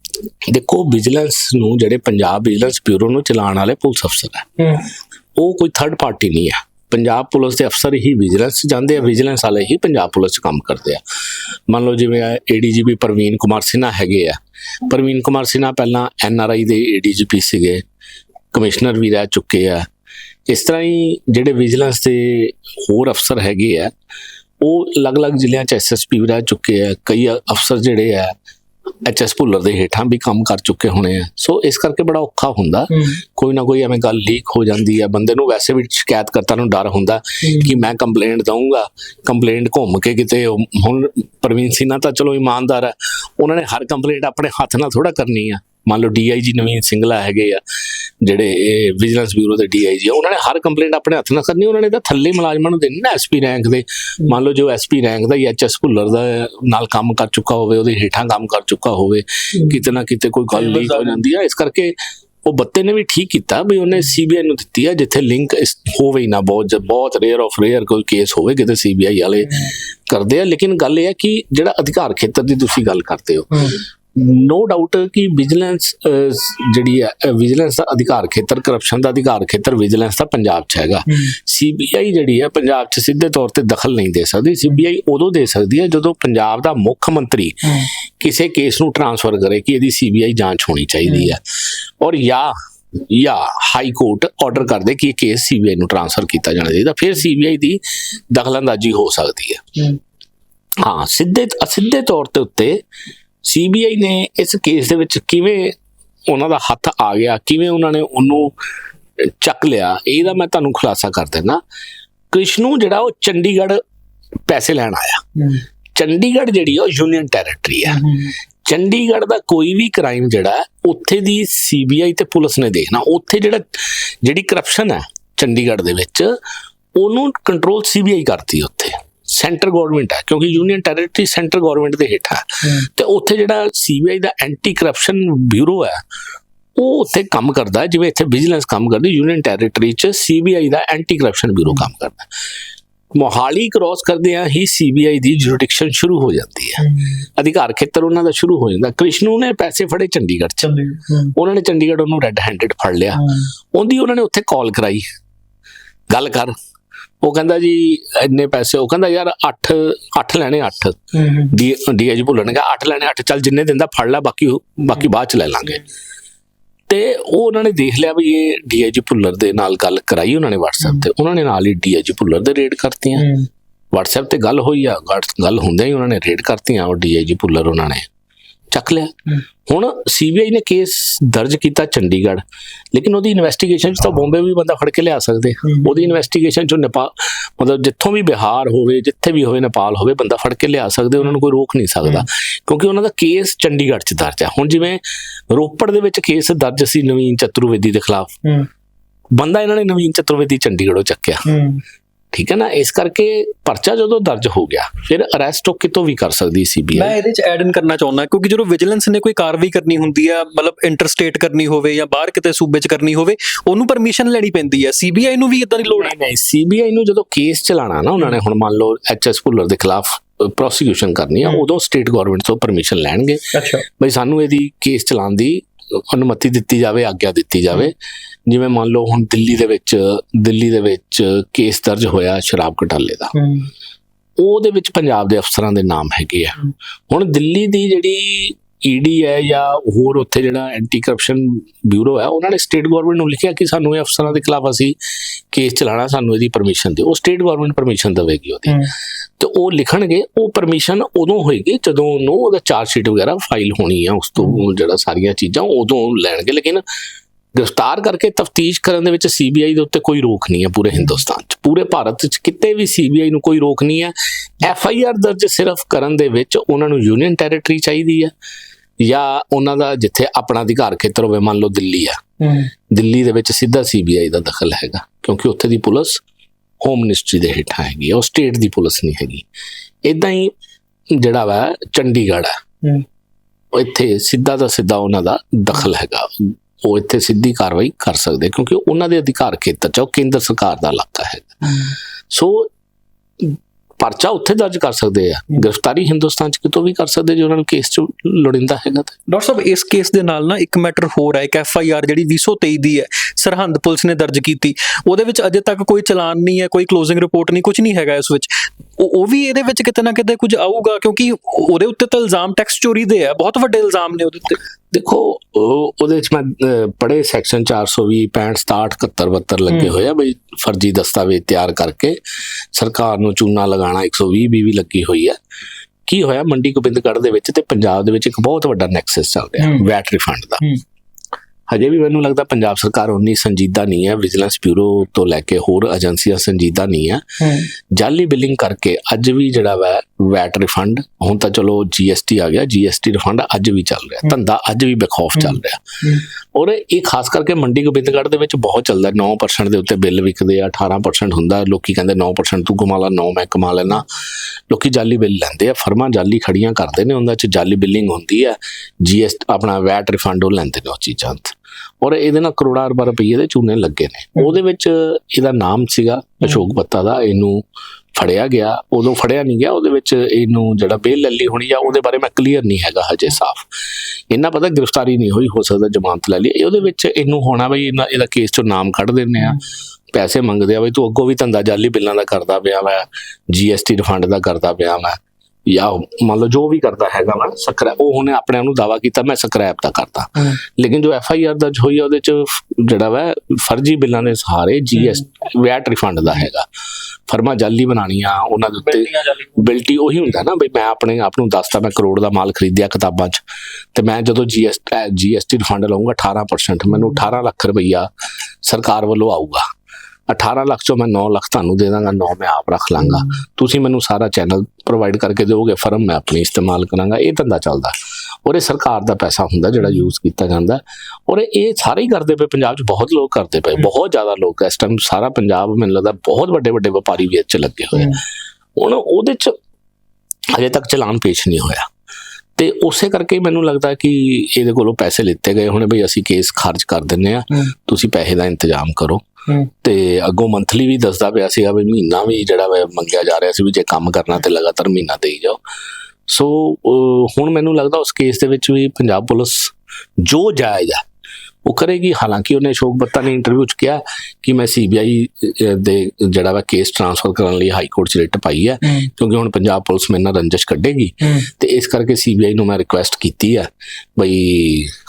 [SPEAKER 2] ਦੇਖੋ ਵਿਜੀਲੈਂਸ ਨੂੰ ਜਿਹੜੇ ਪੰਜਾਬ ਵਿਜੀਲੈਂਸ ਬਿਊਰੋ ਨੂੰ ਚਲਾਉਣ ਵਾਲੇ ਪੁਲਿਸ ਅਫਸਰ ਹੈ। ਉਹ ਕੋਈ ਥਰਡ ਪਾਰਟੀ ਨਹੀਂ ਹੈ। ਪੰਜਾਬ ਪੁਲਿਸ ਦੇ ਅਫਸਰ ਹੀ ਵਿਜੀਲੈਂਸ ਜਾਂਦੇ ਆ ਵਿਜੀਲੈਂਸ ਵਾਲੇ ਹੀ ਪੰਜਾਬ ਪੁਲਿਸ 'ਚ ਕੰਮ ਕਰਦੇ ਆ। ਮੰਨ ਲਓ ਜਿਵੇਂ ਏਡੀਜੀਪੀ ਪ੍ਰਵੀਨ ਕੁਮਾਰ ਸਿਨਹਾ ਹੈਗੇ ਆ। ਪ੍ਰਵੀਨ ਕੁਮਾਰ ਸਿਨਹਾ ਪਹਿਲਾਂ ਐਨਆਰਆਈ ਦੇ ਏਡੀਜੀਪੀ ਸੀਗੇ। ਕਮਿਸ਼ਨਰ ਵੀ ਰਹਿ ਚੁੱਕੇ ਆ। ਇਸ ਤਰ੍ਹਾਂ ਹੀ ਜਿਹੜੇ ਵਿਜੀਲੈਂਸ ਦੇ ਹੋਰ ਅਫਸਰ ਹੈਗੇ ਆ ਉਹ ਅਲੱਗ-ਅਲੱਗ ਜ਼ਿਲ੍ਹਿਆਂ 'ਚ ਐਸਐਸਪੀ ਵੀ ਰਹਿ ਚੁੱਕੇ ਆ ਕਈ ਅਫਸਰ ਜਿਹੜੇ ਆ ਐਚਐਸ ਭੁੱਲਰ ਦੇ ਹੇਠਾਂ ਵੀ ਕੰਮ ਕਰ ਚੁੱਕੇ ਹੋਣੇ ਆ। ਸੋ ਇਸ ਕਰਕੇ ਬੜਾ ਔਖਾ ਹੁੰਦਾ। ਕੋਈ ਨਾ ਕੋਈ ਐਵੇਂ ਗੱਲ ਲੀਕ ਹੋ ਜਾਂਦੀ ਹੈ ਬੰਦੇ ਨੂੰ ਵੈਸੇ ਵੀ ਸ਼ਿਕਾਇਤਕਰਤਾ ਨੂੰ ਡਰ ਹੁੰਦਾ ਕਿ ਮੈਂ ਕੰਪਲੇਂਟ ਦਊਂਗਾ ਕੰਪਲੇਂਟ ਘੁੰਮ ਕੇ ਕਿਤੇ ਹੁਣ ਪ੍ਰਵੀਨ ਸਿੰਘਾ ਤਾਂ ਚਲੋ ਇਮਾਨਦਾਰ ਹੈ ਉਹਨਾਂ ਨੇ ਹਰ ਕੰਪਲੇਂਟ ਆਪਣੇ ਹੱਥ ਨਾਲ ਥੋੜਾ ਕਰਨੀ ਆ। ਮੰਨ ਲਓ ਡੀਆਈਜੀ ਨਵੀਨ ਸਿੰਘਲਾ ਹੈਗੇ ਆ ਜਿਹੜੇ ਇਹ ਵਿਜੀਲੈਂਸ ਬਿਊਰੋ ਦੇ ਡੀਆਈਜੀ ਉਹਨਾਂ ਨੇ ਹਰ ਕੰਪਲੇਂਟ ਆਪਣੇ ਹੱਥ ਨਾਲ ਕਰਨੀ ਉਹਨਾਂ ਨੇ ਤਾਂ ਥੱਲੇ ਮੁਲਾਜ਼ਮਾਂ ਨੂੰ ਦੇਣੀ ਨਾ ਐਸਪੀ ਰੈਂਕ ਦੇ। ਮੰਨ ਲਓ ਜੋ ਐਸਪੀ ਰੈਂਕ ਦਾ ਜਾਂ ਐਚਐਸ ਭੁੱਲਰ ਦਾ ਨਾਲ ਕੰਮ ਕਰ ਚੁੱਕਾ ਹੋਵੇ ਉਹਦੇ ਹੇਠਾਂ ਕੰਮ ਕਰ ਚੁੱਕਾ ਹੋਵੇ ਕਿਤੇ ਨਾ ਕਿਤੇ ਕੋਈ ਗੱਲ ਲੀਕ ਹੋ ਜਾਂਦੀ ਆ ਇਸ ਕਰਕੇ ਉਹ ਬੱਤੇ ਨੇ ਵੀ ਠੀਕ ਕੀਤਾ ਵੀ ਉਹਨੇ ਸੀਬੀਆਈ ਨੂੰ ਦਿੱਤੀ ਆ ਜਿੱਥੇ ਲਿੰਕ ਹੋਵੇ ਹੀ ਨਾ ਬਹੁਤ ਬਹੁਤ ਰੇਅਰ ਆਫ ਰੇਅਰ ਕੋਈ ਕੇਸ ਹੋਵੇ ਕਿਤੇ ਸੀਬੀਆਈ ਵਾਲੇ ਕਰਦੇ ਆ। ਲੇਕਿਨ ਗੱਲ ਇਹ ਹੈ ਕਿ ਜਿਹੜਾ ਅਧਿਕਾਰ ਖੇਤਰ ਦੀ ਤੁਸੀਂ ਗੱਲ ਕਰਦੇ ਹੋ। ਨੋ ਡਾਊਟ ਕਿ ਵਿਜੀਲੈਂਸ ਜਿਹੜੀ ਹੈ ਵਿਜੀਲੈਂਸ ਦਾ ਅਧਿਕਾਰ ਖੇਤਰ ਕਰਪਸ਼ਨ ਦਾ ਅਧਿਕਾਰ ਖੇਤਰ ਵਿਜੀਲੈਂਸ ਦਾ ਪੰਜਾਬ 'ਚ ਹੈਗਾ। ਸੀਬੀਆਈ ਜਿਹੜੀ ਹੈ ਪੰਜਾਬ 'ਚ ਸਿੱਧੇ ਤੌਰ ਤੇ ਦਖਲ ਨਹੀਂ ਦੇ ਸਕਦੀ। ਸੀਬੀਆਈ ਉਦੋਂ ਦੇ ਸਕਦੀ ਹੈ ਜਦੋਂ ਪੰਜਾਬ ਦਾ ਮੁੱਖ ਮੰਤਰੀ ਕਿਸੇ ਕੇਸ ਨੂੰ ਟਰਾਂਸਫਰ ਕਰੇ ਕਿ ਇਹਦੀ ਸੀਬੀਆਈ ਜਾਂਚ ਹੋਣੀ ਚਾਹੀਦੀ ਹੈ। ਔਰ ਜਾਂ ਜਾਂ ਹਾਈ ਕੋਰਟ ਆਰਡਰ ਕਰ ਦੇ ਕਿ ਇਹ ਕੇਸ ਸੀਬੀਆਈ ਨੂੰ ਟਰਾਂਸਫਰ ਕੀਤਾ ਜਾਣਾ ਚਾਹੀਦਾ। ਫਿਰ ਸੀਬੀਆਈ ਦੀ ਦਖਲਅੰਦਾਜ਼ੀ ਹੋ ਸਕਦੀ ਹੈ। ਹਾਂ ਸਿੱਧੇ ਸਿੱਧੇ ਤੌਰ ਤੇ ਉੱਤੇ ਸੀਬੀਆਈ ਨੇ ਇਸ ਕੇਸ ਦੇ ਵਿੱਚ ਕਿਵੇਂ ਉਹਨਾਂ ਦਾ ਹੱਥ ਆ ਗਿਆ? ਕਿਵੇਂ ਉਹਨਾਂ ਨੇ ਉਹਨੂੰ ਚੱਕ ਲਿਆ? ਇਹਦਾ ਮੈਂ ਤੁਹਾਨੂੰ ਖੁਲਾਸਾ ਕਰ ਦਿੰਦਾ। ਕ੍ਰਿਸ਼ਨੂ ਜਿਹੜਾ ਉਹ ਚੰਡੀਗੜ੍ਹ ਪੈਸੇ ਲੈਣ ਆਇਆ। ਚੰਡੀਗੜ੍ਹ ਜਿਹੜੀ ਆ ਉਹ ਯੂਨੀਅਨ ਟੈਰੀਟਰੀ ਹੈ। ਚੰਡੀਗੜ੍ਹ ਦਾ ਕੋਈ ਵੀ ਕ੍ਰਾਈਮ ਜਿਹੜਾ ਉੱਥੇ ਦੀ ਸੀਬੀਆਈ ਤੇ ਪੁਲਿਸ ਨੇ ਦੇਖਣਾ। ਉੱਥੇ ਜਿਹੜਾ ਜਿਹੜੀ ਕਰਪਸ਼ਨ ਹੈ ਚੰਡੀਗੜ੍ਹ ਦੇ ਵਿੱਚ ਉਹਨੂੰ ਕੰਟਰੋਲ ਸੀਬੀਆਈ ਕਰਦੀ ਉੱਥੇ। ਸੈਂਟਰ ਗਵਰਨਮੈਂਟ ਹੈ ਕਿਉਂਕਿ ਯੂਨੀਅਨ ਟੈਰੀਟਰੀ ਸੈਂਟਰ ਗਵਰਨਮੈਂਟ ਦੇ ਹੇਠ। ਹੈ। ਤੇ ਉੱਥੇ ਜਿਹੜਾ ਸੀਬੀਆਈ ਦਾ ਐਂਟੀ ਕਰਪਸ਼ਨ ਬਿਊਰੋ ਹੈ ਉਹ ਉੱਥੇ ਕੰਮ ਕਰਦਾ ਜਿਵੇਂ ਇੱਥੇ ਵਿਜੀਲੈਂਸ ਕੰਮ ਕਰਦੀ ਯੂਨੀਅਨ ਟੈਰੀਟਰੀ 'ਚ ਸੀਬੀਆਈ ਦਾ ਐਂਟੀ ਕਰਪਸ਼ਨ ਬਿਊਰੋ ਕੰਮ ਕਰਦਾ। ਮੋਹਾਲੀ ਕ੍ਰਾਸ ਕਰਦੇ ਆ ਹੀ ਸੀਬੀਆਈ ਦੀ ਜੁਰਿਡਿਕਸ਼ਨ ਸ਼ੁਰੂ ਹੋ ਜਾਂਦੀ ਹੈ। ਅਧਿਕਾਰ ਖੇਤਰ ਉਹਨਾਂ ਦਾ ਸ਼ੁਰੂ ਹੋ ਜਾਂਦਾ। ਕ੍ਰਿਸ਼ਨੂ ਨੇ ਪੈਸੇ ਫੜੇ ਚੰਡੀਗੜ੍ਹ 'ਚ। ਉਹਨਾਂ ਨੇ ਚੰਡੀਗੜ੍ਹ ਉਹਨੂੰ ਰੈੱਡ ਹੈਂਡਡ ਫੜ ਲਿਆ। ਉਹਦੀ ਉਹਨਾਂ ਨੇ ਉੱਥੇ ਕਾਲ ਕਰਾਈ। ਗੱਲ ਕਰ। ਉਹ ਕਹਿੰਦਾ ਜੀ ਇੰਨੇ ਪੈਸੇ ਉਹ ਕਹਿੰਦਾ ਯਾਰ 8 8 ਲੈਣੇ 8 ਡੀ ਡੀਐਜ ਭੁੱਲਣ ਗਿਆ 8 ਲੈਣੇ 8 ਚੱਲ ਜਿੰਨੇ ਦਿੰਦਾ ਫੜ ਲੈ ਬਾਕੀ ਬਾਕੀ ਬਾਅਦ ਚ ਲੈ ਲਾਂਗੇ। ਤੇ ਉਹ ਉਹਨਾਂ ਨੇ ਦੇਖ ਲਿਆ ਵੀ ਇਹ ਡੀਐਜ ਭੁੱਲਰ ਦੇ ਨਾਲ ਗੱਲ ਕਰਾਈ ਉਹਨਾਂ ਨੇ WhatsApp ਤੇ। ਉਹਨਾਂ ਨੇ ਨਾਲ ਹੀ ਡੀਐਜ ਭੁੱਲਰ ਦੇ ਰੇਡ ਕਰਤੀਆਂ। WhatsApp ਤੇ ਗੱਲ ਹੋਈ ਆ ਗੱਲ- ਗੱਲ ਹੁੰਦਿਆਂ ਹੀ ਉਹਨਾਂ ਨੇ ਰੇਡ ਕਰਤੀਆਂ ਉਹ ਡੀਆਈਜੀ ਭੁੱਲਰ ਉਹਨਾਂ ਨੇ। ਚੱਕ ਲਿਆ। ਹੁਣ ਸੀਬੀਆਈ ਨੇ ਕੇਸ ਦਰਜ ਕੀਤਾ ਚੰਡੀਗੜ੍ਹ। ਲੇਕਿਨ ਉਹਦੀ ਇਨਵੈਸਟੀਗੇਸ਼ਨ ਚ ਤਾਂ ਬੰਬੇ ਵੀ ਬੰਦਾ ਫੜ ਕੇ ਲਿਆ ਸਕਦੇ। ਉਹਦੀ ਇਨਵੈਸਟੀਗੇਸ਼ਨ ਚ ਨੇਪਾਲ ਮਤਲਬ ਜਿੱਥੋਂ ਵੀ ਬਿਹਾਰ ਹੋਵੇ ਜਿੱਥੇ ਵੀ ਹੋਵੇ ਨੇਪਾਲ ਹੋਵੇ ਬੰਦਾ ਫੜ ਕੇ ਲਿਆ ਸਕਦੇ ਉਹਨਾਂ ਨੂੰ ਕੋਈ ਰੋਕ ਨਹੀਂ ਸਕਦਾ। ਕਿਉਂਕਿ ਉਹਨਾਂ ਦਾ ਕੇਸ ਚੰਡੀਗੜ੍ਹ ਚ ਦਰਜ ਹੈ ਹੁਣ ਜਿਵੇਂ ਰੋਪੜ ਦੇ ਵਿੱਚ ਕੇਸ ਦਰਜ ਸੀ ਨਵੀਨ ਚਤੁਰਵੇਦੀ ਦੇ ਖਿਲਾਫ। ਬੰਦਾ ਇਹਨਾਂ ਨੇ ਨਵੀਨ ਚਤੁਰਵੇਦੀ ਚੰਡੀਗੜ੍ਹੋਂ ਚੱਕਿਆ। ਠੀਕ ਹੈ ਨਾ? ਇਸ ਕਰਕੇ ਪਰਚਾ ਜਦੋਂ ਦਰਜ ਹੋ ਗਿਆ ਫਿਰ ਅਰੈਸਟ ਉਹ ਕਿਤੋਂ ਵੀ ਕਰ ਸਕਦੀ
[SPEAKER 1] ਮੈਂ
[SPEAKER 2] ਸੀਬੀਆਈ
[SPEAKER 1] ਇਹਦੇ ਚ ਐਡ ਇਨ ਕਰਨਾ ਚਾਹੁੰਦਾ ਕਿਉਂਕਿ ਜਦੋਂ ਵਿਜੀਲੈਂਸ ਨੇ ਕੋਈ ਕਾਰਵਾਈ ਕਰਨੀ ਹੁੰਦੀ ਆ ਮਤਲਬ ਇੰਟਰਸਟੇਟ ਕਰਨੀ ਹੋਵੇ ਜਾਂ ਬਾਹਰ ਕਿਤੇ ਸੂਬੇ ਚ ਕਰਨੀ ਹੋਵੇ ਉਹਨੂੰ ਪਰਮਿਸ਼ਨ ਲੈਣੀ ਪੈਂਦੀ ਹੈ ਸੀਬੀਆਈ ਨੂੰ ਵੀ ਇਦਾਂ ਦੀ ਲੋੜ ਹੈ
[SPEAKER 2] ਨਹੀਂ ਸੀਬੀਆਈ ਨੂੰ ਜਦੋਂ ਕੇਸ ਚਲਾਣਾ ਨਾ ਉਹਨਾਂ ਨੇ ਹੁਣ ਮੰਨ ਲਓ ਐਚਐਸ ਭੁੱਲਰ ਦੇ ਖਿਲਾਫ ਪ੍ਰੋਸੀਕਿਊਸ਼ਨ ਕਰਨੀ ਆ। ਉਦੋਂ ਸਟੇਟ ਗਵਰਨਮੈਂਟ ਤੋਂ ਪਰਮਿਸ਼ਨ ਲੈਣਗੇ।
[SPEAKER 1] ਅੱਛਾ।
[SPEAKER 2] ਬਈ ਸਾਨੂੰ ਇਹਦੀ ਕੇਸ ਚਲਾਉਣ ਦੀ ਅਨੁਮਤੀ ਦਿੱਤੀ ਜਾਵੇ ਆਗਿਆ ਦਿੱਤੀ ਜਾਵੇ। ਜਿਵੇਂ ਮੰਨ ਲਓ ਹੁਣ ਦਿੱਲੀ ਦੇ ਵਿੱਚ ਦਿੱਲੀ ਦੇ ਵਿੱਚ ਕੇਸ ਦਰਜ ਹੋਇਆ ਸ਼ਰਾਬ ਘਟਾਲੇ ਦਾ। ਉਹਦੇ ਵਿੱਚ ਪੰਜਾਬ ਦੇ ਅਫਸਰਾਂ ਦੇ ਨਾਮ ਹੈਗੇ ਆ। ਹੁਣ ਦਿੱਲੀ ਦੀ ਜਿਹੜੀ ਈਡੀ ਹੈ ਜਾਂ ਹੋਰ ਉੱਥੇ ਜਿਹੜਾ ਐਂਟੀ ਕਰਪਸ਼ਨ ਬਿਊਰੋ ਹੈ ਉਹਨਾਂ ਨੇ ਸਟੇਟ ਗਵਰਨਮੈਂਟ ਨੂੰ ਲਿਖਿਆ ਕਿ ਸਾਨੂੰ ਇਹ ਅਫਸਰਾਂ ਦੇ ਖਿਲਾਫ ਅਸੀਂ ਕੇਸ ਚਲਾਣਾ ਸਾਨੂੰ ਇਹਦੀ ਪਰਮਿਸ਼ਨ ਦਿਓ। ਉਹ ਸਟੇਟ ਗਵਰਨਮੈਂਟ ਪਰਮਿਸ਼ਨ ਦੇਵੇਗੀ ਉਹਦੀ। ਤੇ ਉਹ ਲਿਖਣਗੇ ਉਹ ਪਰਮਿਸ਼ਨ ਉਦੋਂ ਹੋਏਗੀ ਜਦੋਂ ਉਹਨੂੰ ਉਹਦਾ ਚਾਰਜ ਸ਼ੀਟ ਵਗੈਰਾ ਫਾਈਲ ਹੋਣੀ ਆ ਉਸ ਤੋਂ ਜਿਹੜਾ ਸਾਰੀਆਂ ਚੀਜ਼ਾਂ ਉਦੋਂ ਲੈਣਗੇ। ਲੇਕਿਨ ਗ੍ਰਿਫਤਾਰ ਕਰਕੇ ਤਫਤੀਸ਼ ਕਰਨ ਦੇ ਵਿੱਚ ਸੀਬੀਆਈ ਦੇ ਉੱਤੇ ਕੋਈ ਰੋਕ ਨਹੀਂ ਹੈ ਪੂਰੇ ਹਿੰਦੁਸਤਾਨ 'ਚ। ਪੂਰੇ ਭਾਰਤ 'ਚ ਕਿਤੇ ਵੀ ਸੀਬੀਆਈ ਨੂੰ ਕੋਈ ਰੋਕ ਨਹੀਂ ਹੈ ਐਫ ਆਈ ਆਰ ਦਰਜ ਸਿਰਫ ਕਰਨ ਦੇ ਵਿੱਚ ਉਹਨਾਂ ਨੂੰ ਯੂਨੀਅਨ ਟੈਰੀਟਰੀ ਚਾਹੀਦੀ ਹੈ ਜਾਂ ਉਹਨਾਂ ਦਾ ਜਿੱਥੇ ਆਪਣਾ ਅਧਿਕਾਰ ਖੇਤਰ ਹੋਵੇ ਮੰਨ ਲਓ ਦਿੱਲੀ ਆ। ਦਿੱਲੀ ਦੇ ਵਿੱਚ ਸਿੱਧਾ ਸੀਬੀਆਈ ਦਾ ਦਖਲ ਹੈਗਾ ਕਿਉਂਕਿ ਉੱਥੇ ਦੀ ਪੁਲਿਸ ਹੋਮ ਮਿਨਿਸਟਰੀ ਦੇ ਹੇਠਾਂ ਹੈਗੀ ਉਹ ਸਟੇਟ ਦੀ ਪੁਲਿਸ ਨਹੀਂ ਹੈਗੀ। ਇਦਾਂ ਹੀ ਜਿਹੜਾ ਵਾ ਚੰਡੀਗੜ੍ਹ। ਉਹ ਇੱਥੇ ਸਿੱਧਾ ਦਾ ਸਿੱਧਾ ਉਹਨਾਂ ਦਾ ਦਖਲ ਹੈਗਾ। ਉਹ ਇੱਥੇ ਸਿੱਧੀ ਕਾਰਵਾਈ ਕਰ ਸਕਦੇ ਕਿਉਂਕਿ ਉਹਨਾਂ ਦੇ ਅਧਿਕਾਰ ਖੇਤਰ ਚ ਆ, ਉਹ ਕੇਂਦਰ ਸਰਕਾਰ ਦਾ ਇਲਾਕਾ ਹੈ। ਸੋ ਪਰਚਾ ਉੱਥੇ ਦਰਜ ਕਰ ਸਕਦੇ ਆ। ਗ੍ਰਿਫਤਾਰੀ ਹਿੰਦੁਸਤਾਨ ਚ ਕਿਤੋਂ ਵੀ ਕਰ ਸਕਦੇ ਜੇ ਉਹਨਾਂ ਨੂੰ ਕੇਸ ਚ ਲੋੜਿੰਦਾ ਹੈਗਾ ਤਾਂ।
[SPEAKER 1] ਡਾਕਟਰ ਸਾਹਿਬ, ਇਸ ਕੇਸ ਦੇ ਨਾਲ ਨਾ ਇੱਕ ਮੈਟਰ ਹੋਰ ਹੈ ਇੱਕ ਐਫ ਆਈ ਆਰ ਜਿਹੜੀ 2023 ਦੀ ਹੈ, ਸਰਹੰਦ ਪੁਲਿਸ ਨੇ ਦਰਜ ਕੀਤੀ। ਉਹਦੇ ਵਿੱਚ ਅਜੇ ਤੱਕ ਕੋਈ ਚਲਾਨ ਨਹੀਂ ਹੈ, ਕੋਈ ਕਲੋਜ਼ਿੰਗ ਰਿਪੋਰਟ ਨਹੀਂ ਕੁਝ ਨਹੀਂ ਹੈਗਾ ਇਸ ਵਿੱਚ। ਉਹ ਉਹ ਵੀ ਇਹਦੇ ਵਿੱਚ ਕਿਤੇ ਨਾ ਕਿਤੇ ਕੁਝ ਆਊਗਾ, ਕਿਉਂਕਿ ਉਹਦੇ ਉੱਤੇ ਤਾਂ ਇਲਜ਼ਾਮ ਟੈਕਸ ਚੋਰੀ ਦੇ ਆ, ਬਹੁਤ ਵੱਡੇ ਇਲਜ਼ਾਮ ਨੇ ਉਹਦੇ ਉੱਤੇ।
[SPEAKER 2] ਦੇਖੋ ਉਹ- ਉਹਦੇ ਵਿੱਚ ਮੈਂ ਪੜ੍ਹੇ ਸੈਕਸ਼ਨ 420 65 67 71 72 ਲੱਗੇ ਹੋਏ ਆ ਬਈ ਫਰਜ਼ੀ ਦਸਤਾਵੇਜ਼ ਤਿਆਰ ਕਰਕੇ ਸਰਕਾਰ ਨੂੰ ਚੂਨਾ ਲਗਾਉਣਾ 120 ਵੀ ਵੀ ਲੱਗੀ ਹੋਈ ਹੈ ਕੀ ਹੋਇਆ ਮੰਡੀ ਗੋਬਿੰਦਗੜ੍ਹ ਦੇ ਵਿੱਚ ਤੇ ਪੰਜਾਬ ਦੇ ਵਿੱਚ ਇੱਕ ਬਹੁਤ ਵੱਡਾ ਨੈਕਸਸ ਚੱਲ ਰਿਹਾ। ਵੈਟ ਰਿਫੰਡ ਦਾ। ਹਜੇ ਵੀ ਮੈਨੂੰ ਲੱਗਦਾ ਪੰਜਾਬ ਸਰਕਾਰ ਉਨੀ ਸੰਜੀਦਾ ਨਹੀਂ ਹੈ ਵਿਜੀਲੈਂਸ ਬਿਊਰੋ ਤੋਂ ਲੈ ਕੇ ਹੋਰ ਏਜੰਸੀਆਂ ਸੰਜੀਦਾ ਨਹੀਂ ਹੈ। ਜਾਲੀ ਬਿਲਿੰਗ ਕਰਕੇ ਅੱਜ ਵੀ ਜਿਹੜਾ ਵਾ ਵੈਟ ਰਿਫੰਡ ਹੁਣ ਤਾਂ ਚਲੋ ਜੀਐਸਟੀ ਆ ਗਿਆ ਜੀਐਸਟੀ ਰਿਫੰਡ ਅੱਜ ਵੀ ਚੱਲ ਰਿਹਾ। ਧੰਦਾ ਅੱਜ ਵੀ ਬਖੌਫ ਚੱਲ ਰਿਹਾ। ਔਰ ਇਹ ਖਾਸ ਕਰਕੇ ਮੰਡੀ ਗੋਬਿੰਦਗੜ੍ਹ ਦੇ ਵਿੱਚ ਬਹੁਤ ਚੱਲਦਾ 9% ਦੇ ਉੱਤੇ ਬਿੱਲ ਵਿਕਦੇ ਆ 18% ਹੁੰਦਾ ਲੋਕੀ ਕਹਿੰਦੇ 9% ਤੂੰ ਕਮਾ ਲਾ 9 ਮੈਂ ਕਮਾ ਲੈਣਾ ਲੋਕੀ ਜਾਲੀ ਬਿੱਲ ਲੈਂਦੇ ਆ ਫਰਮਾਂ ਜਾਲੀ ਖੜੀਆਂ ਕਰਦੇ ਨੇ ਉਹਨਾਂ 'ਚ ਜਾਲੀ ਬਿਲਿੰਗ ਹੁੰਦੀ ਆ ਜੀਐਸ ਆਪਣਾ ਵੈਟ ਰਿਫੰਡ ਉਹ ਲੈਂਦੇ ਨੇ ਉਹ ਚੀਜ਼ਾਂ ਤੇ ਔਰ ਇਹਦੇ ਨਾਲ ਕਰੋੜਾਂ ਅਰਬਾਂ ਰੁਪਏ ਦੇ ਚੂਨੇ ਲੱਗੇ ਨੇ। ਉਹਦੇ ਵਿੱਚ ਇਹਦਾ ਨਾਮ ਸੀਗਾ ਅਸ਼ੋਕ ਬੱਤਾ ਦਾ ਇਹਨੂੰ ਫੜਿਆ ਗਿਆ, ਉਦੋਂ ਫੜਿਆ ਨਹੀਂ ਗਿਆ, ਉਹਦੇ ਵਿੱਚ ਇਹਨੂੰ ਜਿਹੜਾ ਬੇਲ ਲੈ ਲਈ ਹੋਣੀ ਆ, ਉਹਦੇ ਬਾਰੇ ਮੈਂ ਕਲੀਅਰ ਨਹੀਂ ਹੈਗਾ ਹਜੇ ਸਾਫ਼। ਇਹਨਾਂ ਪਤਾ ਗ੍ਰਿਫਤਾਰੀ ਨਹੀਂ ਹੋਈ, ਹੋ ਸਕਦਾ ਜ਼ਮਾਨਤ ਲੈ ਲਈ ਉਹਦੇ ਵਿੱਚ ਇਹਨੂੰ ਹੋਣਾ ਬਈ ਇਹਨਾਂ- ਇਹਦਾ ਕੇਸ ਚੋਂ ਨਾਮ ਕੱਢ ਦਿੰਨੇ ਆ। ਪੈਸੇ ਮੰਗਦੇ ਆ ਬਈ ਤੂੰ ਅੱਗੋਂ ਵੀ ਧੰਦਾ, ਜਾਲੀ ਬਿੱਲਾਂ ਦਾ ਕਰਦਾ ਪਿਆ ਵਾ ਜੀਐਸਟੀ ਰਿਫੰਡ ਦਾ ਕਰਦਾ ਪਿਆ ਵਾ। ਜਾਂ ਮੰਨ ਲਓ ਜੋ ਵੀ ਕਰਦਾ ਹੈਗਾ ਵਾ ਸਕਰੈ ਉਹ ਉਹਨੇ ਆਪਣੇ ਆਪ ਨੂੰ ਦਾਵਾ ਕੀਤਾ ਮੈਂ ਸਕ੍ਰੈਪ ਦਾ ਕਰਦਾ। ਲੇਕਿਨ ਜੋ ਐਫ ਆਈ ਆਰ ਦਰਜ ਹੋਈ ਆ ਉਹਦੇ ਚ ਜਿਹੜਾ ਵਾ ਫਰਜ਼ੀ ਬਿੱਲਾਂ ਦੇ ਸਹਾਰੇ ਜੀਐਸ ਵੈਟ ਰਿਫੰਡ ਦਾ ਹੈਗਾ। ਫਰਮਾ ਜਾਲੀ ਬਣਾਣੀਆਂ ਉਹਨਾਂ ਦੇ ਉੱਤੇ ਬਿਲਟੀ ਉਹੀ ਹੁੰਦਾ ਨਾ ਬਈ ਮੈਂ ਆਪਣੇ ਆਪ ਨੂੰ ਦੱਸਦਾ ਮੈਂ ਕਰੋੜ ਦਾ ਮਾਲ ਖਰੀਦਿਆ ਕਿਤਾਬਾਂ 'ਚ ਤੇ ਮੈਂ ਜਦੋਂ ਜੀਐਸ ਜੀਐਸਟੀ ਰਿਫੰਡ ਲਵਾਂਗਾ 18% ਮੈਨੂੰ 18 ਲੱਖ ਰੁਪਈਆ ਸਰਕਾਰ ਵੱਲੋਂ ਆਊਗਾ। 18 ਲੱਖ ਚੋਂ ਮੈਂ 9 ਲੱਖ ਤੁਹਾਨੂੰ ਦੇ ਦਾਂਗਾ 9 ਮੈਂ ਆਪ ਰੱਖ ਲਾਂਗਾ। ਤੁਸੀਂ ਮੈਨੂੰ ਸਾਰਾ ਚੈਨਲ ਪ੍ਰੋਵਾਈਡ ਕਰਕੇ ਦਿਓਗੇ ਫਰਮ ਮੈਂ ਆਪਣੀ ਇਸਤੇਮਾਲ ਕਰਾਂਗਾ ਇਹ ਧੰਦਾ ਚੱਲਦਾ। ਔਰ ਇਹ ਸਰਕਾਰ ਦਾ ਪੈਸਾ ਹੁੰਦਾ ਜਿਹੜਾ ਯੂਜ਼ ਕੀਤਾ ਜਾਂਦਾ। ਔਰ ਇਹ ਸਾਰੇ ਹੀ ਕਰਦੇ ਪਏ ਪੰਜਾਬ 'ਚ ਬਹੁਤ ਲੋਕ ਕਰਦੇ ਪਏ ਬਹੁਤ ਜ਼ਿਆਦਾ ਲੋਕ ਇਸ ਟਾਈਮ ਸਾਰਾ ਪੰਜਾਬ ਮੈਨੂੰ ਲੱਗਦਾ ਬਹੁਤ ਵੱਡੇ ਵੱਡੇ ਵਪਾਰੀ ਵੀ 'ਚ ਲੱਗੇ ਹੋਏ। ਹੁਣ ਉਹਦੇ 'ਚ ਹਜੇ ਤੱਕ ਚਲਾਨ ਪੇਸ਼ ਨਹੀਂ ਹੋਇਆ। ਤੇ ਉਸੇ ਕਰਕੇ ਮੈਨੂੰ ਲੱਗਦਾ ਕਿ ਇਹਦੇ ਕੋਲੋਂ ਪੈਸੇ ਲਿੱਤੇ ਗਏ। ਹੋਣੇ ਬਈ ਅਸੀਂ ਕੇਸ ਖਾਰਜ ਕਰ ਦਿੰਨੇ ਆ। ਤੁਸੀਂ ਪੈਸੇ ਦਾ ਇੰਤਜ਼ਾਮ ਕਰੋ। ਤੇ ਅੱਗੋਂ ਮੰਥਲੀ ਵੀ ਦੱਸਦਾ ਪਿਆ ਸੀਗਾ ਵੀ ਮਹੀਨਾ ਵੀ ਜਿਹੜਾ ਮੰਗਿਆ ਜਾ ਰਿਹਾ ਸੀ ਵੀ ਜੇ ਕੰਮ ਕਰਨਾ ਤੇ ਲਗਾਤਾਰ ਮਹੀਨਾ ਦੇਈ ਜਾਓ। ਸੋ ਹੁਣ ਮੈਨੂੰ ਲੱਗਦਾ ਉਸ ਕੇਸ ਦੇ ਵਿੱਚ ਵੀ ਪੰਜਾਬ ਪੁਲਿਸ ਜੋ ਜਾਇਜ਼ ਆ ਉਹ ਕਰੇਗੀ। ਹਾਲਾਂਕਿ ਉਹਨੇ ਅਸ਼ੋਕ ਬੱਤਾ ਨੇ ਇੰਟਰਵਿਊ ਚ ਕਿਹਾ ਕਿ ਮੈਂ ਸੀਬੀਆਈ ਦੇ ਜਿਹੜਾ ਵਾ ਕੇਸ ਟ੍ਰਾਂਸਫਰ ਕਰਨ ਲਈ ਹਾਈ ਕੋਰਟ ਚ ਰਿਟ ਪਾਈ ਹੈ। ਕਿਉਂਕਿ ਹੁਣ ਪੰਜਾਬ ਪੁਲਿਸ ਮੇਰੇ ਨਾਲ ਰੰਜਿਸ਼ ਕੱਢੇਗੀ। ਤੇ ਇਸ ਕਰਕੇ ਸੀਬੀਆਈ ਨੂੰ ਮੈਂ ਰਿਕੁਐਸਟ ਕੀਤੀ ਹੈ ਬਈ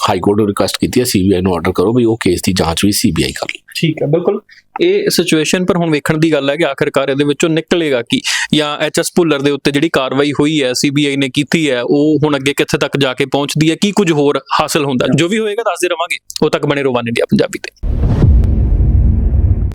[SPEAKER 2] ਹਾਈ ਕੋਰਟ ਨੂੰ ਰਿਕੁਐਸਟ ਕੀਤੀ ਹੈ ਸੀਬੀਆਈ ਨੂੰ ਆਰਡਰ ਕਰੋ ਵੀ ਉਹ ਕੇਸ ਦੀ ਜਾਂਚ ਵੀ ਸੀਬੀਆਈ ਕਰ ਲੇ।
[SPEAKER 1] ਠੀਕ ਹੈ ਬਿਲਕੁਲ। ਇਹ ਸਿਚੁਏਸ਼ਨ ਪਰ ਹੁਣ ਵੇਖਣ ਦੀ ਗੱਲ ਹੈ ਕਿ ਆਖਿਰਕਾਰ ਇਹਦੇ ਵਿੱਚੋਂ ਨਿਕਲੇਗਾ ਕੀ? ਜਾਂ ਐਚਐਸ ਭੁੱਲਰ ਦੇ ਉੱਤੇ ਜਿਹੜੀ ਕਾਰਵਾਈ ਹੋਈ ਹੈ ਸੀਬੀਆਈ ਨੇ ਕੀਤੀ ਹੈ ਉਹ ਹੁਣ ਅੱਗੇ ਕਿੱਥੇ ਤੱਕ ਜਾ ਕੇ ਪਹੁੰਚਦੀ ਹੈ ਕੀ ਕੁਝ ਹੋਰ ਹਾਸਲ ਹੁੰਦਾ? ਜੋ ਵੀ ਹੋਏਗਾ ਦੱਸਦੇ ਰਵਾਂਗੇ। ਉਹ ਤੱਕ ਬਣੇ ਰੋਵਾਨ ਇੰਡੀਆ ਪੰਜਾਬੀ ਤੇ।